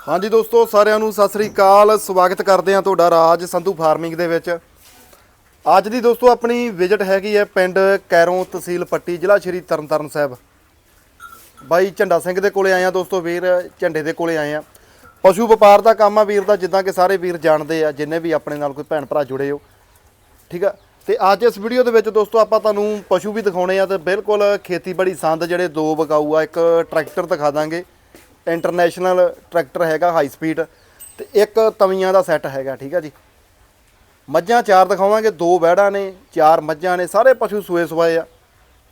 ਹਾਂਜੀ ਦੋਸਤੋ, ਸਾਰਿਆਂ ਨੂੰ ਸਤਿ ਸ੍ਰੀ ਅਕਾਲ। ਸਵਾਗਤ ਕਰਦੇ ਹਾਂ ਤੁਹਾਡਾ ਰਾਜ ਸੰਧੂ ਫਾਰਮਿੰਗ ਦੇ ਵਿੱਚ। ਅੱਜ ਦੀ ਦੋਸਤੋ, ਆਪਣੀ ਵਿਜ਼ਿਟ ਹੈਗੀ ਹੈ ਪਿੰਡ ਕੈਰੋਂ ਤਹਿਸੀਲ ਪੱਟੀ, ਜ਼ਿਲ੍ਹਾ ਸ਼੍ਰੀ ਤਰਨਤਾਰਨ ਸਾਹਿਬ। ਬਾਈ ਝੰਡਾ ਸਿੰਘ ਦੇ ਕੋਲੇ ਆਏ ਆ ਦੋਸਤੋ ਵੀਰ, ਝੰਡੇ ਦੇ ਕੋਲੇ ਆਏ ਆ ਪਸ਼ੂ ਵਪਾਰ ਦਾ ਕੰਮ ਆ ਵੀਰ ਦਾ, ਜਿੱਦਾਂ ਕਿ ਸਾਰੇ ਵੀਰ ਜਾਣਦੇ ਆ, ਜਿੰਨੇ ਵੀ ਆਪਣੇ ਨਾਲ ਕੋਈ ਭੈਣ ਭਰਾ ਜੁੜੇ ਹੋ। ਠੀਕ ਆ? ਤੇ ਅੱਜ ਇਸ ਵੀਡੀਓ ਦੇ ਵਿੱਚ ਦੋਸਤੋ, ਆਪਾਂ ਤੁਹਾਨੂੰ ਪਸ਼ੂ ਵੀ ਦਿਖਾਉਣੇ ਆ ਤੇ ਬਿਲਕੁਲ ਖੇਤੀਬਾੜੀ ਸੰਦ ਜਿਹੜੇ ਦੋ ਵਿਕਾਊ ਆ, ਇੱਕ ਟਰੈਕਟਰ ਦਿਖਾ ਦਾਂਗੇ। ਇੰਟਰਨੈਸ਼ਨਲ ਟਰੈਕਟਰ ਹੈਗਾ ਹਾਈ ਸਪੀਡ ਤੇ ਇੱਕ ਤਵੀਆਂ ਦਾ ਸੈੱਟ ਹੈਗਾ ਠੀਕ ਆ ਜੀ। ਮੱਝਾਂ ਚਾਰ ਦਿਖਾਵਾਂਗੇ ਦੋ ਵਹਿੜਾਂ ਨੇ ਚਾਰ ਮੱਝਾਂ ਨੇ ਸਾਰੇ ਪਸ਼ੂ ਸੂਏ ਸਵਾਏ ਆ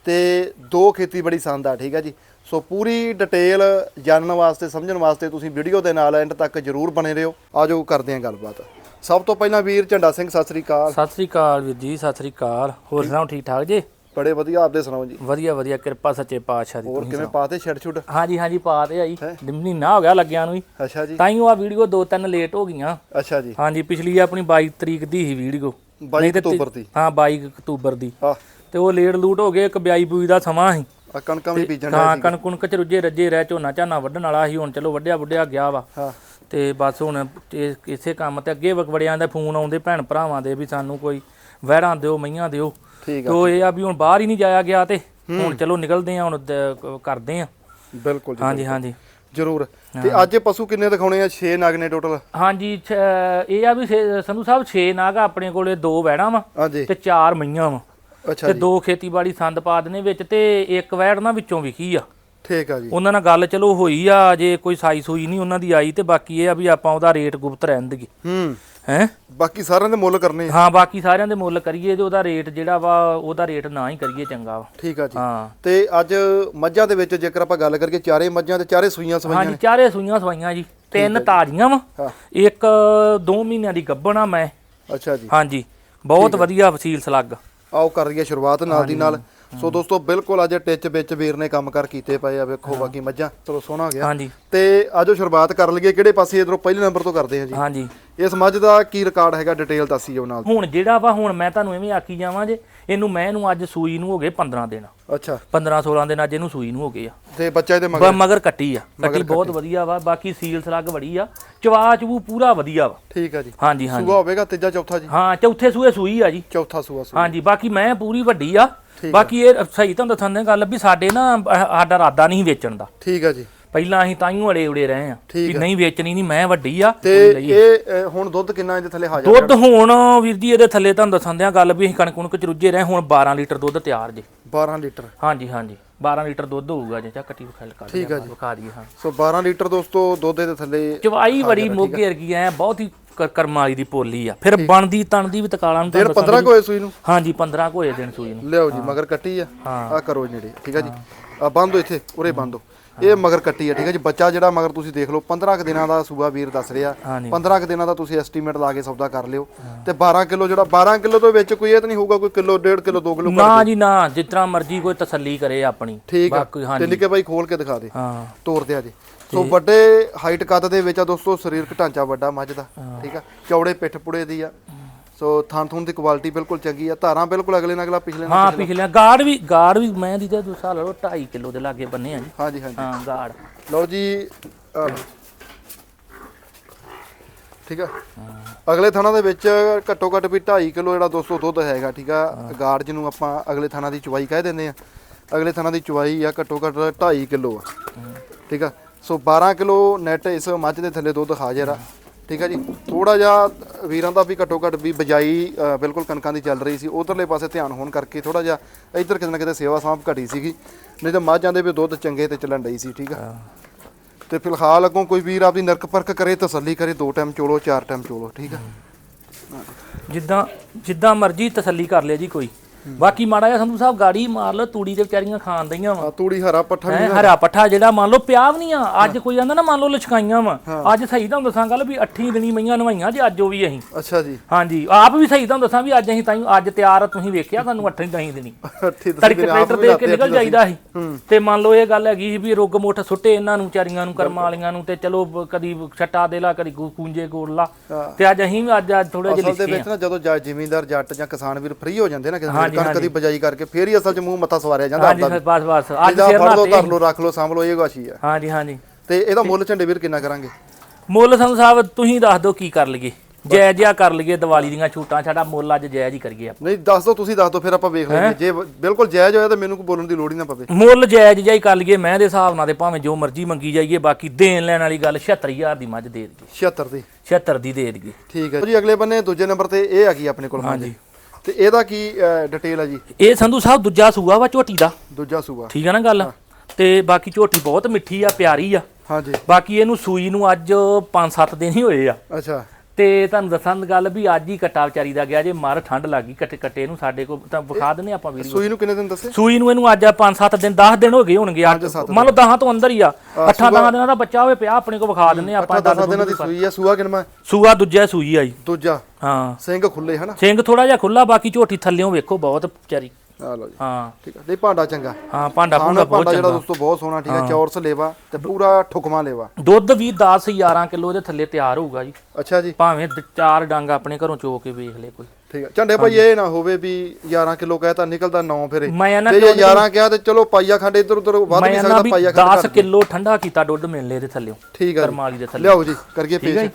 ਤੇ ਦੋ ਖੇਤੀਬਾੜੀ ਸੰਦ ਆ ਠੀਕ ਆ ਜੀ। ਸੋ ਪੂਰੀ ਡਿਟੇਲ ਜਾਣਨ ਵਾਸਤੇ ਸਮਝਣ ਵਾਸਤੇ ਤੁਸੀਂ ਵੀਡੀਓ ਦੇ ਨਾਲ ਐਂਡ ਤੱਕ ਜਰੂਰ ਬਣੇ ਰਹੋ। ਆਜੋ ਕਰਦੇ ਹਾਂ ਗੱਲਬਾਤ। ਸਭ ਤੋਂ ਪਹਿਲਾਂ ਵੀਰ ਝੰਡਾ ਸਿੰਘ ਸਤਿ ਸ੍ਰੀ ਅਕਾਲ। ਸਤਿ ਸ੍ਰੀ ਅਕਾਲ ਵੀਰ ਜੀ ਸਤਿ ਸ੍ਰੀ ਅਕਾਲ। ਹੋਰ ਸੁਣਾਓ ਠੀਕ ਠਾਕ ਜੀ? ਬੜੇ ਵਧੀਆ ਆਪਦੇ ਸੁਣਾਓ ਜੀ। ਵਧੀਆ ਵਧੀਆ ਕਿਰਪਾ ਸੱਚੇ ਪਾਤਸ਼ਾਹ ਦੀ ਹੋਰ ਕਿਵੇਂ ਪਾਤੇ ਛੱਡ ਛੁੱਟ ਹਾਂਜੀ ਹਾਂਜੀ ਪਾ ਤੇ ਆਈ ਮਹੀਨਾ ਹੋ ਗਿਆ ਲੱਗਿਆ ਨੂੰ ਹੀ ਅੱਛਾ ਜੀ। ਤਾਂ ਹੀ ਉਹ ਆ ਵੀਡੀਓ ਦੋ ਤਿੰਨ ਲੇਟ ਹੋ ਗਈਆਂ। ਅੱਛਾ ਜੀ। ਹਾਂਜੀ ਪਿਛਲੀ ਆਪਣੀ 22 ਤਰੀਕ ਦੀ ਸੀ ਵੀਡੀਓ। 22 ਅਕਤੂਬਰ ਦੀ। ਹਾਂ 22 ਅਕਤੂਬਰ ਦੀ। ਆ ਤੇ ਉਹ ਲੇਟ ਲੂਟ ਹੋ ਗਏ ਇੱਕ ਬਿਆਈ ਬੂਈ ਦਾ ਸਮਾਂ ਸੀ। ਆ ਕਣਕਾਂ ਵੀ ਬੀਜਣ ਹਾਂ ਕਣਕ ਕੁਣਕ ਚ ਰੁੱਝੇ ਰੱਜੇ ਰਹਿ ਝੋਨਾ ਝਾਨਾ ਵੱਢਣ ਵਾਲਾ ਸੀ ਹੁਣ ਚਲੋ ਵੱਡਿਆ ਵੱਡਿਆ ਗਿਆ ਵਾ। ਹਾਂ। ਤੇ ਬਸ ਹੁਣ ਇਹ ਇਸੇ ਕੰਮ ਤੇ ਅੱਗੇ ਵੜਿਆਂ ਦੇ ਫੋਨ ਆਉਂਦੇ ਭੈਣ ਭਰਾਵਾਂ ਦੇ ਵੀ ਸਾਨੂੰ ਕੋਈ ਵਹਿੜਾਂ ਦਿਓ ਮਈਆਂ ਦਿਓ। ਠੀਕ ਆ ਤੋ ਇਹ ਆ ਵੀ ਹੁਣ ਬਾਹਰ ਹੀ ਨਹੀਂ ਜਾਇਆ ਗਿਆ ਤੇ ਹੁਣ ਚਲੋ ਨਿਕਲਦੇ ਆ ਹੁਣ ਦ- ਕਰਦੇ ਆ। ਬਿਲਕੁਲ ਜੀ ਹਾਂਜੀ ਹਾਂਜੀ। ਜਰੂਰ। ਤੇ ਅੱਜ ਇਹ ਪਸ਼ੂ ਕਿੰਨੇ ਦਿਖਾਉਣੇ ਆ? 6 ਨਗ ਨੇ ਟੋਟਲ ਹਾਂਜੀ ਛ- ਇਹ ਆ ਵੀ ਛੇ- ਸੰਧੂ ਸਾਹਿਬ 6 ਨਾਗ ਆਪਣੇ ਕੋਲੇ ਦੋ ਵੈੜਾਂ ਵਾ ਹਾਂਜੀ। ਤੇ ਚਾਰ ਮਈਆਂ ਵਾ। ਅੱਛਾ ਤੇ ਜੀ। ਦੋ ਖੇਤੀਬਾੜੀ ਸੰਦ ਪਾ ਦੇਣੇ ਵਿੱਚ ਤੇ ਇੱਕ ਵੈੜ ਨਾ ਵਿੱਚੋਂ ਵਿਖੀ ਆ। ਠੀਕ ਆ ਜੀ। ਉਹਨਾਂ ਨਾਲ ਗੱਲ ਚਲੋ ਹੋਈ ਆ ਜੇ ਕੋਈ ਸਾਈ ਸੂਈ ਨਹੀਂ ਉਹਨਾਂ ਦੀ ਆਈ ਤੇ ਬਾਕੀ ਇਹ ਆ ਵੀ ਆਪਾਂ ਉਹਦਾ ਰੇਟ ਗੁਪਤ ਰਹਿਣ ਦੇਗੇ ਹੂੰ। ਹੈ? ਬਾਕੀ ਸਾਰਿਆਂ ਦੇ ਮੁੱਲ ਕਰਨੇ ਆ। ਹਾਂ ਬਾਕੀ ਸਾਰਿਆਂ ਦੇ ਮੁੱਲ ਕਰੀਏ ਤੇ ਉਹਦਾ ਰੇਟ ਜਿਹੜਾ ਵਾ ਉਹਦਾ ਰੇਟ ਨਾ ਹੀ ਕਰੀਏ ਚੰਗਾ ਵਾ। ਠੀਕ ਆ ਜੀ। ਹਾਂ। ਤੇ ਅੱਜ ਮੱਝਾਂ ਦੇ ਵਿੱਚ ਜੇਕਰ ਆਪਾਂ ਗੱਲ ਕਰੀਏ ਚਾਰੇ ਮੱਝਾਂ ਤੇ ਚਾਰੇ ਸੂਈਆਂ ਸਵਾਈਆਂ ਹਾਂਜੀ ਚਾਰੇ ਸੂਈਆਂ ਸਵਾਈਆਂ ਜੀ। ਤਿੰਨ ਤਾਜ਼ੀਆਂ ਵਾ। ਇੱਕ 2 ਮਹੀਨਿਆਂ ਦੀ ਗੱਭਣ ਮੈਂ। ਅੱਛਾ ਜੀ। ਹਾਂਜੀ। ਬਹੁਤ ਵਧੀਆ ਵਸੀਲ ਸਲੱਗ। ਆਓ ਕਰ ਲਈਏ ਸ਼ੁਰੂਆਤ ਨਾਲ ਦੀ ਨਾਲ। ਸੋ ਦੋਸਤੋ ਬਿਲਕੁਲ ਅੱਜ ਟਿੱਚ ਵਿੱਚ ਵੀਰ ਨੇ ਕੰਮ ਕਰ ਕੀਤੇ ਪਏ ਆ ਵੇਖੋ ਬਾਕੀ ਮੱਝਾਂ। ਚਲੋ ਸੋਹਣਾ ਗਿਆ। ਹਾਂਜੀ। ਤੇ ਆਜੋ ਸ਼ੁਰੂਆਤ ਕਰ ਲਈਏ ਕਿਹੜੇ ਪਾਸੇ ਇਧਰੋਂ ਪਹਿਲੇ ਨੰਬਰ ਤੋਂ ਕਰਦੇ ਹਾਂ ਜੀ? ਹਾਂਜੀ। ਇਸ ਮੱਝ ਦਾ ਕੀ ਰਿਕਾਰਡ ਹੈਗਾ ਡਿਟੇਲ ਦੱਸੀ ਜਾਓ ਨਾਲ। ਹੁਣ ਜਿਹੜਾ ਵਾ ਹੁਣ ਮੈਂ ਤੁਹਾਨੂੰ ਐਵੇਂ ਆਖੀ ਜਾਵਾਂ ਜੇ ਇਹਨੂੰ ਮੈਂ ਇਹਨੂੰ ਅੱਜ ਸੂਈ ਨੂੰ ਹੋ ਗਏ 15 ਦਿਨ। ਅੱਛਾ। 15 16 ਦਿਨ ਅੱਜ ਇਹਨੂੰ ਸੂਈ ਨੂੰ ਹੋ ਗਏ ਆ। ਤੇ ਬੱਚਾ ਇਹਦੇ ਮਗਰ? ਮਗਰ ਕੱਟੀ ਆ। ਕੱਟੀ ਬਹੁਤ ਵਧੀਆ ਵਾ ਬਾਕੀ ਸੀਲ ਸਲੱਗ ਬੜੀ ਆ। ਚਵਾ ਚਵੂ ਪੂਰਾ ਵਧੀਆ ਵਾ। ਠੀਕ ਆ ਜੀ। ਹਾਂਜੀ ਹਾਂਜੀ। ਸੂਆ ਹੋਵੇਗਾ ਤੀਜਾ ਚੌਥਾ ਜੀ? ਹਾਂ ਚੌਥੇ ਸੂਏ ਸੂਈ ਆ ਜੀ। ਚੌਥਾ ਸੂਆ ਸੂਆ ਹਾਂਜੀ ਬਾਕੀ ਮੈਂ ਪੂਰੀ ਵੱਡੀ ਆ। ਬਾਕੀ ਇਹ ਸਹੀ ਤੁਹਾਨੂੰ ਦੱਸਣ ਦੀ ਗੱਲ ਵੀ ਸਾਡੇ ਨਾ ਅਹ, ਸਾਡਾ ਇਰਾਦਾ ਨਹੀਂ ਵੇਚਣ ਦਾ। ਠੀਕ ਆ ਜੀ। ਪਹਿਲਾਂ ਅਸੀਂ ਤਾਈਓ ਅੜੇ ਉੜੇ ਰਹੇ ਆ ਠੀਕ ਵੀ ਨਹੀਂ ਵੇਚਣੀ ਨਹੀਂ ਮੈਂ ਵੱਡੀ ਆ ਤੇ ਇਹ ਅ, ਹੁਣ ਦੁੱਧ ਕਿੰਨਾ ਇਹਦੇ ਥੱਲੇ ਹਾਜ਼ਰ ਦੁੱਧ ਹੁਣ ਵੀਰ ਜੀ ਇਹਦੇ ਥੱਲੇ ਤੁਹਾਨੂੰ ਦੱਸਣ ਦਿਆਂ ਗੱਲ ਵੀ ਅਸੀਂ ਕਣਕ ਕੁਣਕ ਚ ਰੁੱਝੇ ਰਹੇ ਹੁਣ 12 ਲੀਟਰ ਦੁੱਧ ਤਿਆਰ ਜੇ। 12 ਲੀਟਰ। ਹਾਂਜੀ ਹਾਂਜੀ। 12 ਲੀਟਰ ਦੁੱਧ ਹੋਊਗਾ ਜੇ ਚਾ ਕੱਟੀ ਵਿਖਾਲ ਕਰ ਠੀਕ ਆ ਜੀ। ਵਿਖਾ ਦਈਏ ਹਾਂ। ਸੋ 12 ਲੀਟਰ ਦੋਸਤੋ ਦੁੱਧ ਇਹਦੇ ਥੱਲੇ ਚਵਾਈ ਬੜੀ ਮੋਗੇ ਵਰਗੀ ਐ ਬਹੁਤ ਹੀ ਕ- ਕਰਮਾਂ ਵਾਲੀ ਦੀ ਪੋਲੀ ਆ। ਫਿਰ ਬਣਦੀ ਤਣਦੀ ਵੀ ਤਕਾਲਾਂ ਨੂੰ ਤੁਹਾਨੂੰ 15 ਕੋਏ ਸੂਈ ਨੂੰ। ਹਾਂਜੀ 15 ਕੋਏ ਦਿਨ ਸੂਈ ਨੂੰ। ਲਿਆਓ ਜੀ ਮਗਰ ਕੱਟੀ ਆ। ਆ ਕਰੋ ਨੇੜੇ ਠੀਕ ਆ ਜੀ? ਆ ਬੰਦੋ ਇੱਥੇ ਉਰੇ ਬੰਦੋ ਇਹ ਮਗਰ ਕੱਟੀ ਆ ਠੀਕ ਆ ਜੀ? ਬੱਚਾ ਜਿਹੜਾ ਮਗਰ ਤੁਸੀਂ ਦੇਖ ਲਓ 15 ਕੁ ਦਿਨਾਂ ਦਾ ਸੂਆ ਵੀਰ ਦੱਸ ਰਿਹਾ। ਹਾਂਜੀ। 15 ਕੁ ਦਿਨਾਂ ਦਾ ਤੁਸੀਂ ਐਸਟੀਮੇਟ ਲਾ ਕੇ ਸੌਦਾ ਕਰ ਲਿਓ। ਤੇ 12 ਕਿਲੋ ਜਿਹੜਾ 12 ਕਿਲੋ ਤੋਂ ਵਿੱਚ ਕੋਈ ਇਹ ਤਾਂ ਨਹੀਂ ਹੋਊਗਾ ਕੋਈ ਕਿਲੋ 1.5 ਕਿਲੋ 2 ਕਿਲੋ ਨਾ ਜੀ ਨਾ। ਤਰ੍ਹਾਂ ਮਰਜ਼ੀ ਕੋਈ ਤਸੱਲੀ ਕਰੇ ਆਪਣੀ। ਠੀਕ ਆ। ਤੇ ਨਿੱਕੇ ਬਾਈ ਖੋਲ ਕੇ ਦਿਖਾ ਦੇ। ਹਾਂ। ਤੋਰ ਦਿਆ ਜੀ। ਸੋ ਵੱਡੇ ਹਾਈਟ ਕੱਦ ਦੇ ਵਿੱਚ ਆ ਦੋਸਤੋ ਸਰੀਰਕ ਢਾਂਚਾ ਵੱਡਾ ਮੱਝ ਦਾ ਠੀਕ ਆ? ਚੌੜੇ ਪਿੱਠ ਪੁੜੇ ਦੀ ਆ। ਸੋ ਥਣ ਥੁਣ ਦੀ ਕੁਆਲਿਟੀ ਬਿਲਕੁਲ ਚੰਗੀ ਆ। ਧਾਰਾਂ ਬਿਲਕੁਲ ਅਗਲੇ ਨਾਲ ਅਗਲਾ ਪਿਛਲੇ ਨਾਲ ਹਾਂ ਪਿਛਲੇ ਗਾੜ ਵੀ ਗਾੜ ਵੀ ਮੈਂ ਦੀ ਤੇ ਦੂਸਰਾ ਲਓ 2.5 ਕਿਲੋ ਦੇ ਲਾਗੇ ਬੰਨੇ ਆ ਜੀ। ਹਾਂਜੀ ਹਾਂਜੀ। ਹਾਂ ਗਾੜ ਲਓ ਜੀ। ਠੀਕ। ਆ? ਅਗਲੇ ਥਾਣਾ ਦੇ ਵਿੱਚ ਘੱਟੋ ਘੱਟ ਵੀ 2.5 ਕਿਲੋ ਜਿਹੜਾ ਦੋਸਤੋ ਦੁੱਧ ਹੈਗਾ ਠੀਕ ਆ? ਗਾਰਡ ਜਿਹਨੂੰ ਆਪਾਂ ਅਗਲੇ ਥਾਣਾ ਦੀ ਚੁਵਾਈ ਕਹਿ ਦਿੰਦੇ ਆ। ਅਗਲੇ ਥਾਣਾ ਦੀ ਚੁਵਾਈ ਆ ਘੱਟੋ ਘੱਟ 2.5 ਕਿਲੋ ਆ। ਠੀਕ ਆ? ਸੋ 12 ਕਿਲੋ ਨੈਟ ਇਸ ਮੱਝ ਦੇ ਥੱਲੇ ਦੁੱਧ ਹਾਜ਼ਰ ਆ। ਠੀਕ ਆ ਜੀ। ਥੋੜਾ ਜਿਹਾ ਵੀਰਾਂ ਦਾ ਵੀ ਘੱਟੋ ਘੱਟ ਵੀ ਬਜਾਈ ਬਿਲਕੁਲ ਕਣਕਾਂ ਦੀ ਚੱਲ ਰਹੀ ਸੀ। ਉਧਰਲੇ ਪਾਸੇ ਧਿਆਨ ਹੋਣ ਕਰਕੇ ਥੋੜਾ ਜਿਹਾ ਇੱਧਰ ਕਿਤੇ ਨਾ ਕਿਤੇ ਸੇਵਾ ਸਾਂਭ ਘਟੀ ਸੀਗੀ। ਨਹੀਂ ਤਾਂ ਮੱਝਾਂ ਦੇ ਵੀ ਦੁੱਧ ਚੰਗੇ ਤੇ ਚੱਲਣ ਡਈ ਸੀ ਠੀਕ ਆ। ਤੇ ਫਿਲਹਾਲ ਅੱਗੋਂ ਕੋਈ ਵੀਰ ਆਪਦੀ ਨਰਕ ਪਰਖ ਕਰੇ ਤਸੱਲੀ ਕਰੇ ਦੋ ਟਾਈਮ ਚੋਲੋ ਚਾਰ ਟਾਈਮ ਚੋਲੋ ਠੀਕ ਆ। ਜਿੱਦਾਂ ਜਿੱਦਾਂ ਮਰਜ਼ੀ ਤਸੱਲੀ ਕਰ ਲਿਆ ਜੀ ਕੋਈ। ਬਾਕੀ ਮਾੜਾ ਜਿਹਾ ਸੰਧੂ ਸਾਹਿਬ ਗਾੜੀ ਮਾਰ ਲਓ ਤੂੜੀ ਤੇ ਵਿਚਾਰੀਆਂ ਖਾਣ ਦਈਆਂ ਵਾ। ਤੂੜੀ ਹਰਾ ਪੱਠਾ ਹੈਂ, ਹਰਾ ਪੱਠਾ ਜਿਹੜਾ ਮੰਨ ਲਓ ਪਿਆ ਵੀ ਨਹੀਂ ਆ ਅੱਜ ਕੋਈ ਆਂਦਾ ਨਾ ਮੰਨ ਲਓ ਲਚਕਾਈਆਂ ਵਾ ਅੱਜ ਸਹੀ ਤੁਹਾਨੂੰ ਦੱਸਾਂ ਗੱਲ ਵੀ ਅੱਠੀ ਦਿਨੀ ਮਈਆਂ ਨਵਾਈਆਂ ਜੇ ਅੱਜ ਉਹ ਵੀ ਅਸੀਂ। ਅੱਛਾ ਜੀ। ਹਾਂਜੀ ਆਪ ਵੀ ਸਹੀ ਤੁਹਾਨੂੰ ਦੱਸਾਂ ਵੀ ਅੱਜ ਅਸੀਂ ਤਾਂ ਅੱਜ ਤਿਆਰ ਆ, ਤੁਸੀਂ ਵੇਖਿਆ ਸਾਨੂੰ ਅੱਠੀ ਦਹੀਂ ਦਿਨੀ। ਅੱਠੀ ਤੁਸੀਂ ਤੜਕੇ ਮੇਰੇ ਆਪ ਟਰੈਕਟਰ ਵੀ ਦੇ ਕੇ ਨਿਕਲ ਜਾਈਦਾ ਸੀ। ਤੇ ਮੰਨ ਲਓ ਇਹ ਗੱਲ ਹੈਗੀ ਸੀ ਵੀ ਰੁੱਗ ਮੁੱਠ ਸੁੱਟੇ ਇਹਨਾਂ ਨੂੰ ਵਿਚਾਰੀਆਂ ਨੂੰ ਕਰਮਾਂ ਵਾਲੀਆਂ ਨੂੰ ਤੇ ਚਲੋ ਬ- ਕਦੀ ਛੱਟਾ ਦੇ ਲਾ ਕਦੀ ਕੂ- ਕੂੰਜੇ ਗੋੜ ਲਾ। ਹਾਂ। ਤੇ ਅੱਜ ਅਸੀਂ ਵੀ ਅੱਜ ਅੱਜ ਥੋੜੇ ਜਿਹਾ ਅਸਲ ਦੇ ਲਿਖੇ ਵਿੱਚ ਨਾ ਜਦੋਂ ਜਾ- ਜ਼ਿਮੀਂਦਾਰ ਜੱਟ ਜਾਂ ਕਿਸਾਨ ਵੀਰ ਫ੍ਰੀ ਹੋ ਜਾਂਦੇ ਨਾ ਕਿਸੇ ਕਣਕ ਦੀ ਬਜਾਈ ਕਰਕੇ ਫੇਰ ਹੀ ਅਸਲ 'ਚ ਮੂੰਹ ਮੱਥਾ ਸਵਾਰਿਆ ਜਾਂਦਾ ਹਾਂਜੀ ਆਪਦਾ ਬਸ ਬਸ। ਅੱਜ ਸਿਰ ਨਾਤੇ ਧਰ ਲਓ ਰੱਖ ਲਓ ਸਾਂਭ ਇਹ ਗਾਸ਼ੀ ਆ। ਹਾਂਜੀ ਹਾਂਜੀ। ਤੇ ਇਹਦਾ ਮੁੱਲ ਝੰਡੇ ਵੀਰ ਕਿੰਨਾ ਕਰਾਂਗੇ? ਮੁੱਲ ਸੰਧੂ ਸਾਹਿਬ ਤੁਸੀਂ ਦੱਸ ਦਿਓ ਕੀ ਕਰ ਲਈਏ। ਜੈ ਜਿਆ ਕਰ ਲਈਏ ਦੀਵਾਲੀ ਦੀਆਂ ਛੂਟਾਂ ਸਾਡਾ ਮੁੱਲ ਅੱਜ ਜਾਇਜ਼ ਹੀ ਕਰੀਏ ਆਪਾਂ। ਨਹੀਂ ਦੱਸ ਦਿਓ ਤੁਸੀਂ ਦੱਸ ਦਿਓ ਫਿਰ ਆਪਾਂ ਵੇਖ ਲਾਂਗੇ ਜੇ ਬਿਲਕੁਲ ਜਾਇਜ਼ ਹੋਇਆ ਤਾਂ ਮੈਨੂੰ ਕੋਈ ਬੋਲਣ ਦੀ ਲੋੜ ਹੀ ਨਾ ਪਵੇ। ਮੁੱਲ ਜਾਇਜ਼ ਹੀ ਕਰ ਲਈਏ ਮੈਂ ਦੇ ਹਿਸਾਬ ਨਾਲ ਤੇ ਭਾਵੇਂ ਜੋ ਮਰਜ਼ੀ ਮੰਗੀ ਜਾਈਏ ਬਾਕੀ ਦੇਣ ਲੈਣ ਵਾਲੀ ਗੱਲ 76000 ਦੀ ਮੱਝ ਦੇ ਦਈਏ। 76 ਦੀ। 76 ਦੀ ਦੇ ਦਈਏ। ਠੀਕ ਹੈ ਜੀ ਅਗਲੇ ਬੰਨੇ ਦੂਜੇ ਨੰਬਰ ਤੇ ਇਹ ਆ ਗਈ ਆਪਣੇ ਕੋਲ ਹਾਂਜੀ। ਤੇ ਇਹਦਾ ਕੀ ਡਿਟੇਲ ਆ ਜੀ? ਇਹ ਸੰਧੂ ਸਾਹਿਬ ਦੂਜਾ ਸੂਆ ਵਾ ਝੋਟੀ ਦਾ। ਦੂਜਾ ਸੂਆ। ਠੀਕ ਆ ਨਾ ਗੱਲ? ਤੇ ਬਾਕੀ ਝੋਟੀ ਬਹੁਤ ਮਿੱਠੀ ਆ ਪਿਆਰੀ ਆ। ਹਾਂਜੀ। ਬਾਕੀ ਇਹਨੂੰ ਸੂਈ ਨੂੰ ਅੱਜ 5-7 ਦਿਨ ਹੀ ਹੋਏ ਆ। ਅੱਛਾ। ਤੇ ਤੁਹਾਨੂੰ ਦੱਸਾਂ ਗੱਲ ਵੀ ਅੱਜ ਹੀ ਕੱਟਾ ਵਿਚਾਰੀ ਦਾ ਗਿਆ ਜੇ ਮਰ ਠੰਡ ਲੱਗ ਗਈ ਕੱਟੇ ਕੱਟੇ ਨੂੰ ਸਾਡੇ ਕੋਲ ਤਾਂ ਵਿਖਾ ਦਿੰਨੇ ਆਪਾਂ ਵੀਡੀਓ ਸੂਈ ਨੂੰ ਕਿੰਨੇ ਦਿਨ ਦੱਸੇ? ਸੂਈ ਨੂੰ ਇਹਨੂੰ ਅੱਜ 5-7 ਦਿਨ 10 ਦਿਨ ਹੋ ਗਏ ਹੋਣਗੇ ਮੰਨ ਲਓ 10 ਤੋਂ ਅੰਦਰ ਹੀ ਆ। 8-10 ਦਿਨਾਂ ਦਾ ਬੱਚਾ ਹੋਵੇ ਪਿਆ ਆਪਣੇ ਕੋਲ ਵਿਖਾ ਦਿੰਨੇ ਆਪਾਂ ਅੱਠਾਂ 10 ਦਿਨਾਂ ਦੀ ਸੂਈ ਆ ਸੂਆ ਕਿੰਨਾ? ਸੂਆ ਦੂਜਾ ਸੂਈ ਆ ਜੀ। ਦੂਜਾ? ਹਾਂ। ਸਿੰਘ ਖੁੱਲੇ ਹਨਾ? ਸਿੰਘ ਥੋੜਾ ਜਿਹਾ ਖੁੱਲਾ ਬਾਕੀ ਝੋਟੀ ਥੱਲਿਓਂ ਵੇਖੋ ਬਹੁਤ ਵਿਚਾਰੀ। ਆ ਲਓ ਜੀ। ਹਾਂ। ਠੀਕ ਆ। ਨਹੀਂ ਭਾਂਡਾ ਚੰਗਾ। ਹਾਂ ਭਾਂਡਾ ਖਾਣਾ ਭੂੰਡਾ ਬਹੁਤ ਭਾਂਡਾ ਜਿਹੜਾ ਚੰਗਾ। ਦੋਸਤੋ ਬਹੁਤ ਸੋਹਣਾ ਠੀਕ ਆ ਚੌਰਸ ਲੇਵਾ ਤੇ ਪੂਰਾ ਠੁਕਮਾ ਲੇਵਾ। ਦੁੱਧ ਵੀ 10 11 ਕਿਲੋ ਦੇ ਥੱਲੇ ਤਿਆਰ ਹੋਊਗਾ ਜੀ। ਅੱਛਾ ਜੀ। ਭਾਵੇਂ ਦ- ਚਾਰ ਡੰਗ ਆਪਣੇ ਘਰੋਂ ਚੋ ਕੇ ਵੇਖ ਲੈ ਕੋਈ। ਠੀਕ ਆ। ਝੰਡੇ ਭਾਈ ਇਹ ਨਾ ਹੋਵੇ ਵੀ 11 ਕਿਲੋ ਕਹਿਤਾ ਨਿਕਲਦਾ 9 ਫਿਰੇ। ਮੈਂ ਨਾ ਤੇ ਜੇ 11 ਕਿਹਾ ਤੇ ਚਲੋ ਪਾਈਆ ਖੰਡ ਇੱਧਰ ਉੱਧਰ ਵੱਧ ਮੈਂ ਵੀ ਨਾ ਸਕਦਾ ਵੀ ਪਾਈਆ ਖੰਡ 10 ਕਿਲੋ ਠੰਡਾ ਕੀਤਾ ਦੁੱਧ ਮਿਲਨੇ ਦੇ ਥੱਲਿਓਂ ਠੀਕ ਆ ਜੀ। ਕਰਮਾਲੀ ਦੇ ਥੱਲੇ। ਲਿਆਓ ਜੀ ਕਰੀਏ ਠੀਕ ਆ ਪੇਸ਼।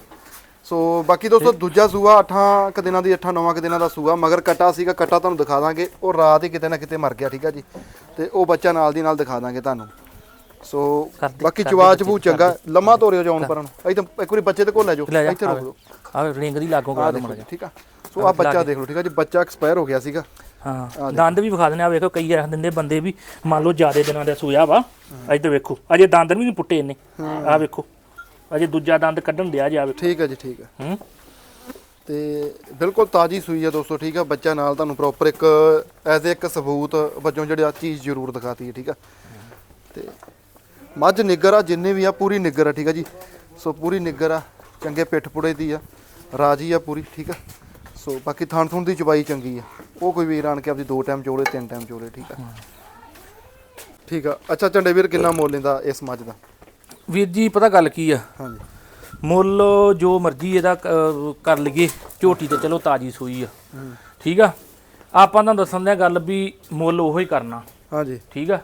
ਸੋ ਬਾਕੀ ਦੋਸਤੋ ਦੂਜਾ ਸੂਆ 8 ਕ ਦਿਨਾਂ ਦੀ 8 9 ਕ ਦਿਨਾਂ ਦਾ ਸੂਆ। ਮਗਰ ਕਟਾ ਸੀਗਾ ਕਟਾ ਤੁਹਾਨੂੰ ਦਿਖਾ ਦਾਂਗੇ। ਉਹ ਰਾਤ ਹੀ ਕਿਤੇ ਨਾ ਕਿਤੇ ਮਰ ਗਿਆ ਠੀਕ ਆ ਜੀ। ਤੇ ਉਹ ਬੱਚਾ ਨਾਲ ਦੀ ਨਾਲ ਦਿਖਾ ਦਾਂਗੇ ਤੁਹਾਨੂੰ। ਸੋ ਬਾਕੀ ਚਵਾਚ ਬੂ ਚੰਗਾ। ਲੰਮਾ ਤੋਰਿਓ ਜਾਉਣ ਪਰਨ ਅਸੀਂ ਤਾਂ ਇੱਕ ਵਾਰੀ ਬੱਚੇ ਦੇ ਕੋਲ ਲੈ ਜਾਓ। ਇੱਥੇ ਰੋਕ ਦਿਓ। ਆ ਰਿੰਗ ਦੀ ਲਾਗੋਂ ਕਰਾ ਦੋ ਜੀ, ਠੀਕ ਆ? ਸੋ ਆ ਬੱਚਾ ਦੇਖ ਲਓ ਠੀਕ ਆ ਜੀ। ਬੱਚਾ ਐਕਸਪਾਇਰ ਹੋ ਗਿਆ ਸੀਗਾ। ਹਾਂ। ਦੰਦ ਵੀ ਵਿਖਾ ਦਿੰਦੇ ਆ। ਵੇਖੋ ਕਈ ਰੱਖ ਦਿੰਦੇ ਬੰਦੇ ਵੀ। ਮੰਨ ਲਓ ਜਿਆਦੇ ਦਿਨਾਂ ਦਾ ਸੂਇਆ ਵਾ। ਇੱਧਰ ਵੇਖੋ। ਅਜੇ ਦੰਦ ਵੀ ਨਹੀਂ ਪੁੱਟੇ ਇਹਨੇ ਆ ਵੇਖੋ। ਅਜੇ ਦੂਜਾ ਦੰਦ ਕੱਢਣ ਦਿਆ ਜਾ ਵੇਖੋ। ਠੀਕ ਆ ਜੀ ਠੀਕ ਆ। ਹੂੰ। ਤੇ ਬਿਲਕੁਲ ਤਾਜੀ ਸੂਈ ਆ ਦੋਸਤੋ ਠੀਕ ਆ। ਬੱਚਾ ਨਾਲ ਤੁਹਾਨੂੰ ਪ੍ਰੋਪਰ ਇੱਕ ਐਜ਼ ਇੱਕ ਸਬੂਤ ਵਜੋਂ ਜਿਹੜੀ ਆ ਚੀਜ਼ ਜ਼ਰੂਰ ਦਿਖਾਤੀ ਹੈ ਠੀਕ ਆ। ਤੇ ਮੱਝ ਨਿੱਗਰ ਆ ਜਿੰਨੇ ਵੀ ਆ ਪੂਰੀ ਨਿੱਗਰ ਆ ਠੀਕ ਆ ਜੀ। ਸੋ ਪੂਰੀ ਨਿੱਗਰ ਆ ਚੰਗੇ ਪਿੱਠ ਪੁੜੇ ਦੀ ਆ ਰਾਜੀ ਆ ਪੂਰੀ ਠੀਕ ਆ। ਸੋ ਬਾਕੀ ਥਣ ਥੁਣ ਦੀ ਚਬਾਈ ਚੰਗੀ ਆ। ਉਹ ਕੋਈ ਵੀਰ ਆਣ ਕੇ ਆਪਦੀ ਦੋ ਟਾਈਮ ਚੋਲੇ ਤਿੰਨ ਟਾਈਮ ਚੋਲੇ ਠੀਕ ਆ। ਠੀਕ ਆ। ਅੱਛਾ ਝੰਡੇ ਵੀਰ ਕਿੰਨਾ ਮੁੱਲ ਲੈਂਦਾ ਇਸ ਮੱਝ ਦਾ? ਵੀਰ ਜੀ ਪਤਾ ਗੱਲ ਕੀ ਆ? ਹਾਂਜੀ। ਮੁੱਲ ਜੋ ਮਰਜ਼ੀ ਇਹਦਾ ਕ- ਕਰ ਲਈਏ ਝੋਟੀ ਤੇ ਚਲੋ ਤਾਜੀ ਸੂਈ ਆ। ਠੀਕ ਆ? ਆਪਾਂ ਤਾਂ ਦੱਸਣ ਦਿਆਂ ਗੱਲ ਵੀ ਮੁੱਲ ਉਹੋ ਹੀ ਕਰਨਾ। ਹਾਂਜੀ। ਠੀਕ ਆ?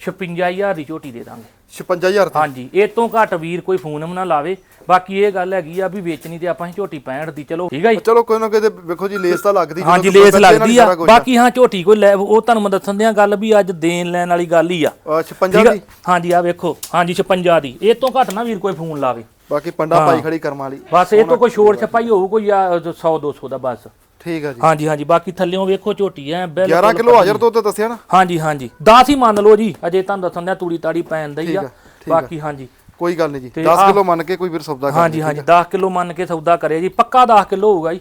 56000 ਦੀ ਝੋਟੀ ਦੇ ਦਾਂਗੇ। 56000 ਦੀ। ਹਾਂਜੀ ਇਹ ਤੋਂ ਘੱਟ ਵੀਰ ਕੋਈ ਫੋਨ ਨਾ ਲਾਵੇ। ਬਾਕੀ ਇਹ ਗੱਲ ਹੈਗੀ ਆ ਵੀ ਵੇਚਣੀ ਤੇ ਆਪਾਂ ਹੀ ਝੋਟੀ 65 ਦੀ ਚਲੋ ਠੀਕ ਆ ਜੀ। ਚਲੋ ਕੋਈ ਨਾ ਕੋਈ ਤੇ ਵੇਖੋ ਜੀ ਲੇਸ ਤਾਂ ਲੱਗਦੀ ਹਾਂਜੀ ਲੇਸ ਲੱਗਦੀ ਆ। ਸਾਰਾ ਬਾਕੀ ਹਾਂ ਝੋਟੀ ਕੋਈ ਲੈ ਉਹ ਤੁਹਾਨੂੰ ਮੈਂ ਦੱਸਣ ਦਿਆਂ ਗੱਲ ਵੀ ਅੱਜ ਦੇਣ ਲੈਣ ਵਾਲੀ ਗੱਲ ਹੀ ਆ। ਆ 56 ਠੀਕ ਆ? ਦੀ। ਹਾਂਜੀ ਆ ਵੇਖੋ। ਹਾਂਜੀ 56 ਦੀ। ਇਹ ਤੋਂ ਘੱਟ ਨਾ ਵੀਰ ਕੋਈ ਫੋਨ ਲਾਵੇ। ਬਾਕੀ ਪੰਡਾ ਪਾਈ ਖੜੀ ਕਰਮ ਵਾਲੀ। ਬਸ ਇਹ ਤੋਂ ਕੋਈ ਛੋੜ ਛਪਾਈ ਹੋਊ ਕੋਈ 100 200 ਦਾ ਬਸ। ਠੀਕ ਆ ਜੀ। ਹਾਂਜੀ ਹਾਂਜੀ ਬਾਕੀ ਥੱਲਿਓਂ ਵੇਖੋ ਝੋਟੀ ਐ ਬਿਲਕੁਲ 11 ਕਿਲੋ ਹਾਜ਼ਰ ਤੇ ਦੱਸਿਆ ਨਾ? ਹਾਂਜੀ ਹਾਂਜੀ। 10 ਹੀ ਮੰਨ ਲਓ ਜੀ ਅਜੇ ਤੁਹਾਨੂੰ ਦੱਸਣ ਦਿਆਂ ਤੂੜੀ ਤਾੜੀ ਪੈਣ ਦਈ ਆ। ਬਾਕੀ ਹਾਂਜੀ। ਕੋਈ ਗੱਲ ਨਹੀਂ ਜੀ ਤੇ 10 ਆਹ- ਕਿਲੋ ਮੰਨ ਕੇ ਕੋਈ ਵੀਰ ਸੌਦਾ ਕਰ ਹਾਂਜੀ ਹਾਂਜੀ 10 ਕਿਲੋ ਮੰਨ ਕੇ ਸੌਦਾ ਕਰੇ ਜੀ। ਪੱਕਾ 10 ਕਿਲੋ ਹੋਊਗਾ ਜੀ।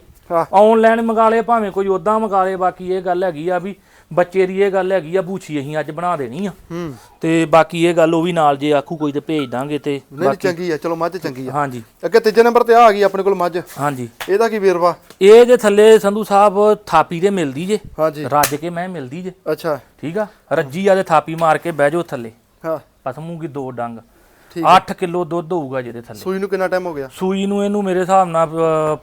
ਆਨਲਾਈਨ ਮੰਗਾ ਲਏ ਭਾਵੇਂ ਕੋਈ ਉਦਾਂ ਮੰਗਾ ਲਏ ਬਾਕੀ ਇਹ ਗੱਲ ਹੈਗੀ ਆ ਵੀ ਬੱਚੇ ਦੀ ਇਹ ਗੱਲ ਹੈਗੀ ਆ ਬੂਛੀ ਅਸੀਂ ਅੱਜ ਬਣਾ ਦੇਣੀ ਆ। ਹੂੰ। ਤੇ ਬਾਕੀ ਇਹ ਗੱਲ ਉਹ ਵੀ ਨਾਲ ਜੇ ਆਖੂ ਕੋਈ ਤੇ ਭੇਜ ਦਾਂਗੇ ਤੇ ਨਹੀਂ ਨਹੀਂ, ਚੰਗੀ ਆ ਚਲੋ ਮੱਝ ਚੰਗੀ ਆ। ਹਾਂਜੀ। ਅੱਗੇ ਤੀਜੇ ਨੰਬਰ ਤੇ ਆ ਆ ਗਈ ਆਪਣੇ ਕੋਲ ਮੱਝ। ਹਾਂਜੀ। ਇਹਦਾ ਕੀ ਵੇਰਵਾ? ਇਹ ਜੇ ਥੱਲੇ ਸੰਧੂ ਸਾਹਿਬ ਥਾਪੀ ਦੇ ਮਿਲਦੀ ਜੇ। ਹਾਂਜੀ। ਰੱਜ ਕੇ ਮੈਂ ਮਿਲਦੀ ਜੇ। ਅੱਛਾ। ਠੀਕ ਆ? ਰੱਜੀ ਆ ਤੇ ਥਾਪੀ ਮਾਰ ਕੇ ਬਹਿ ਜਾਓ ਥੱਲੇ। ਹਾਂ। ਪਸਮੂਗੀ ਦੋ ਡੰਗ। ਠੀਕ 8 ਕਿਲੋ ਦੁੱਧ ਹੋਊਗਾ ਜਿਹਦੇ ਥੱਲੇ। ਸੂਈ ਨੂੰ ਕਿੰਨਾ ਟਾਈਮ ਹੋ ਗਿਆ? ਸੂਈ ਨੂੰ ਇਹਨੂੰ ਮੇਰੇ ਹਿਸਾਬ ਨਾਲ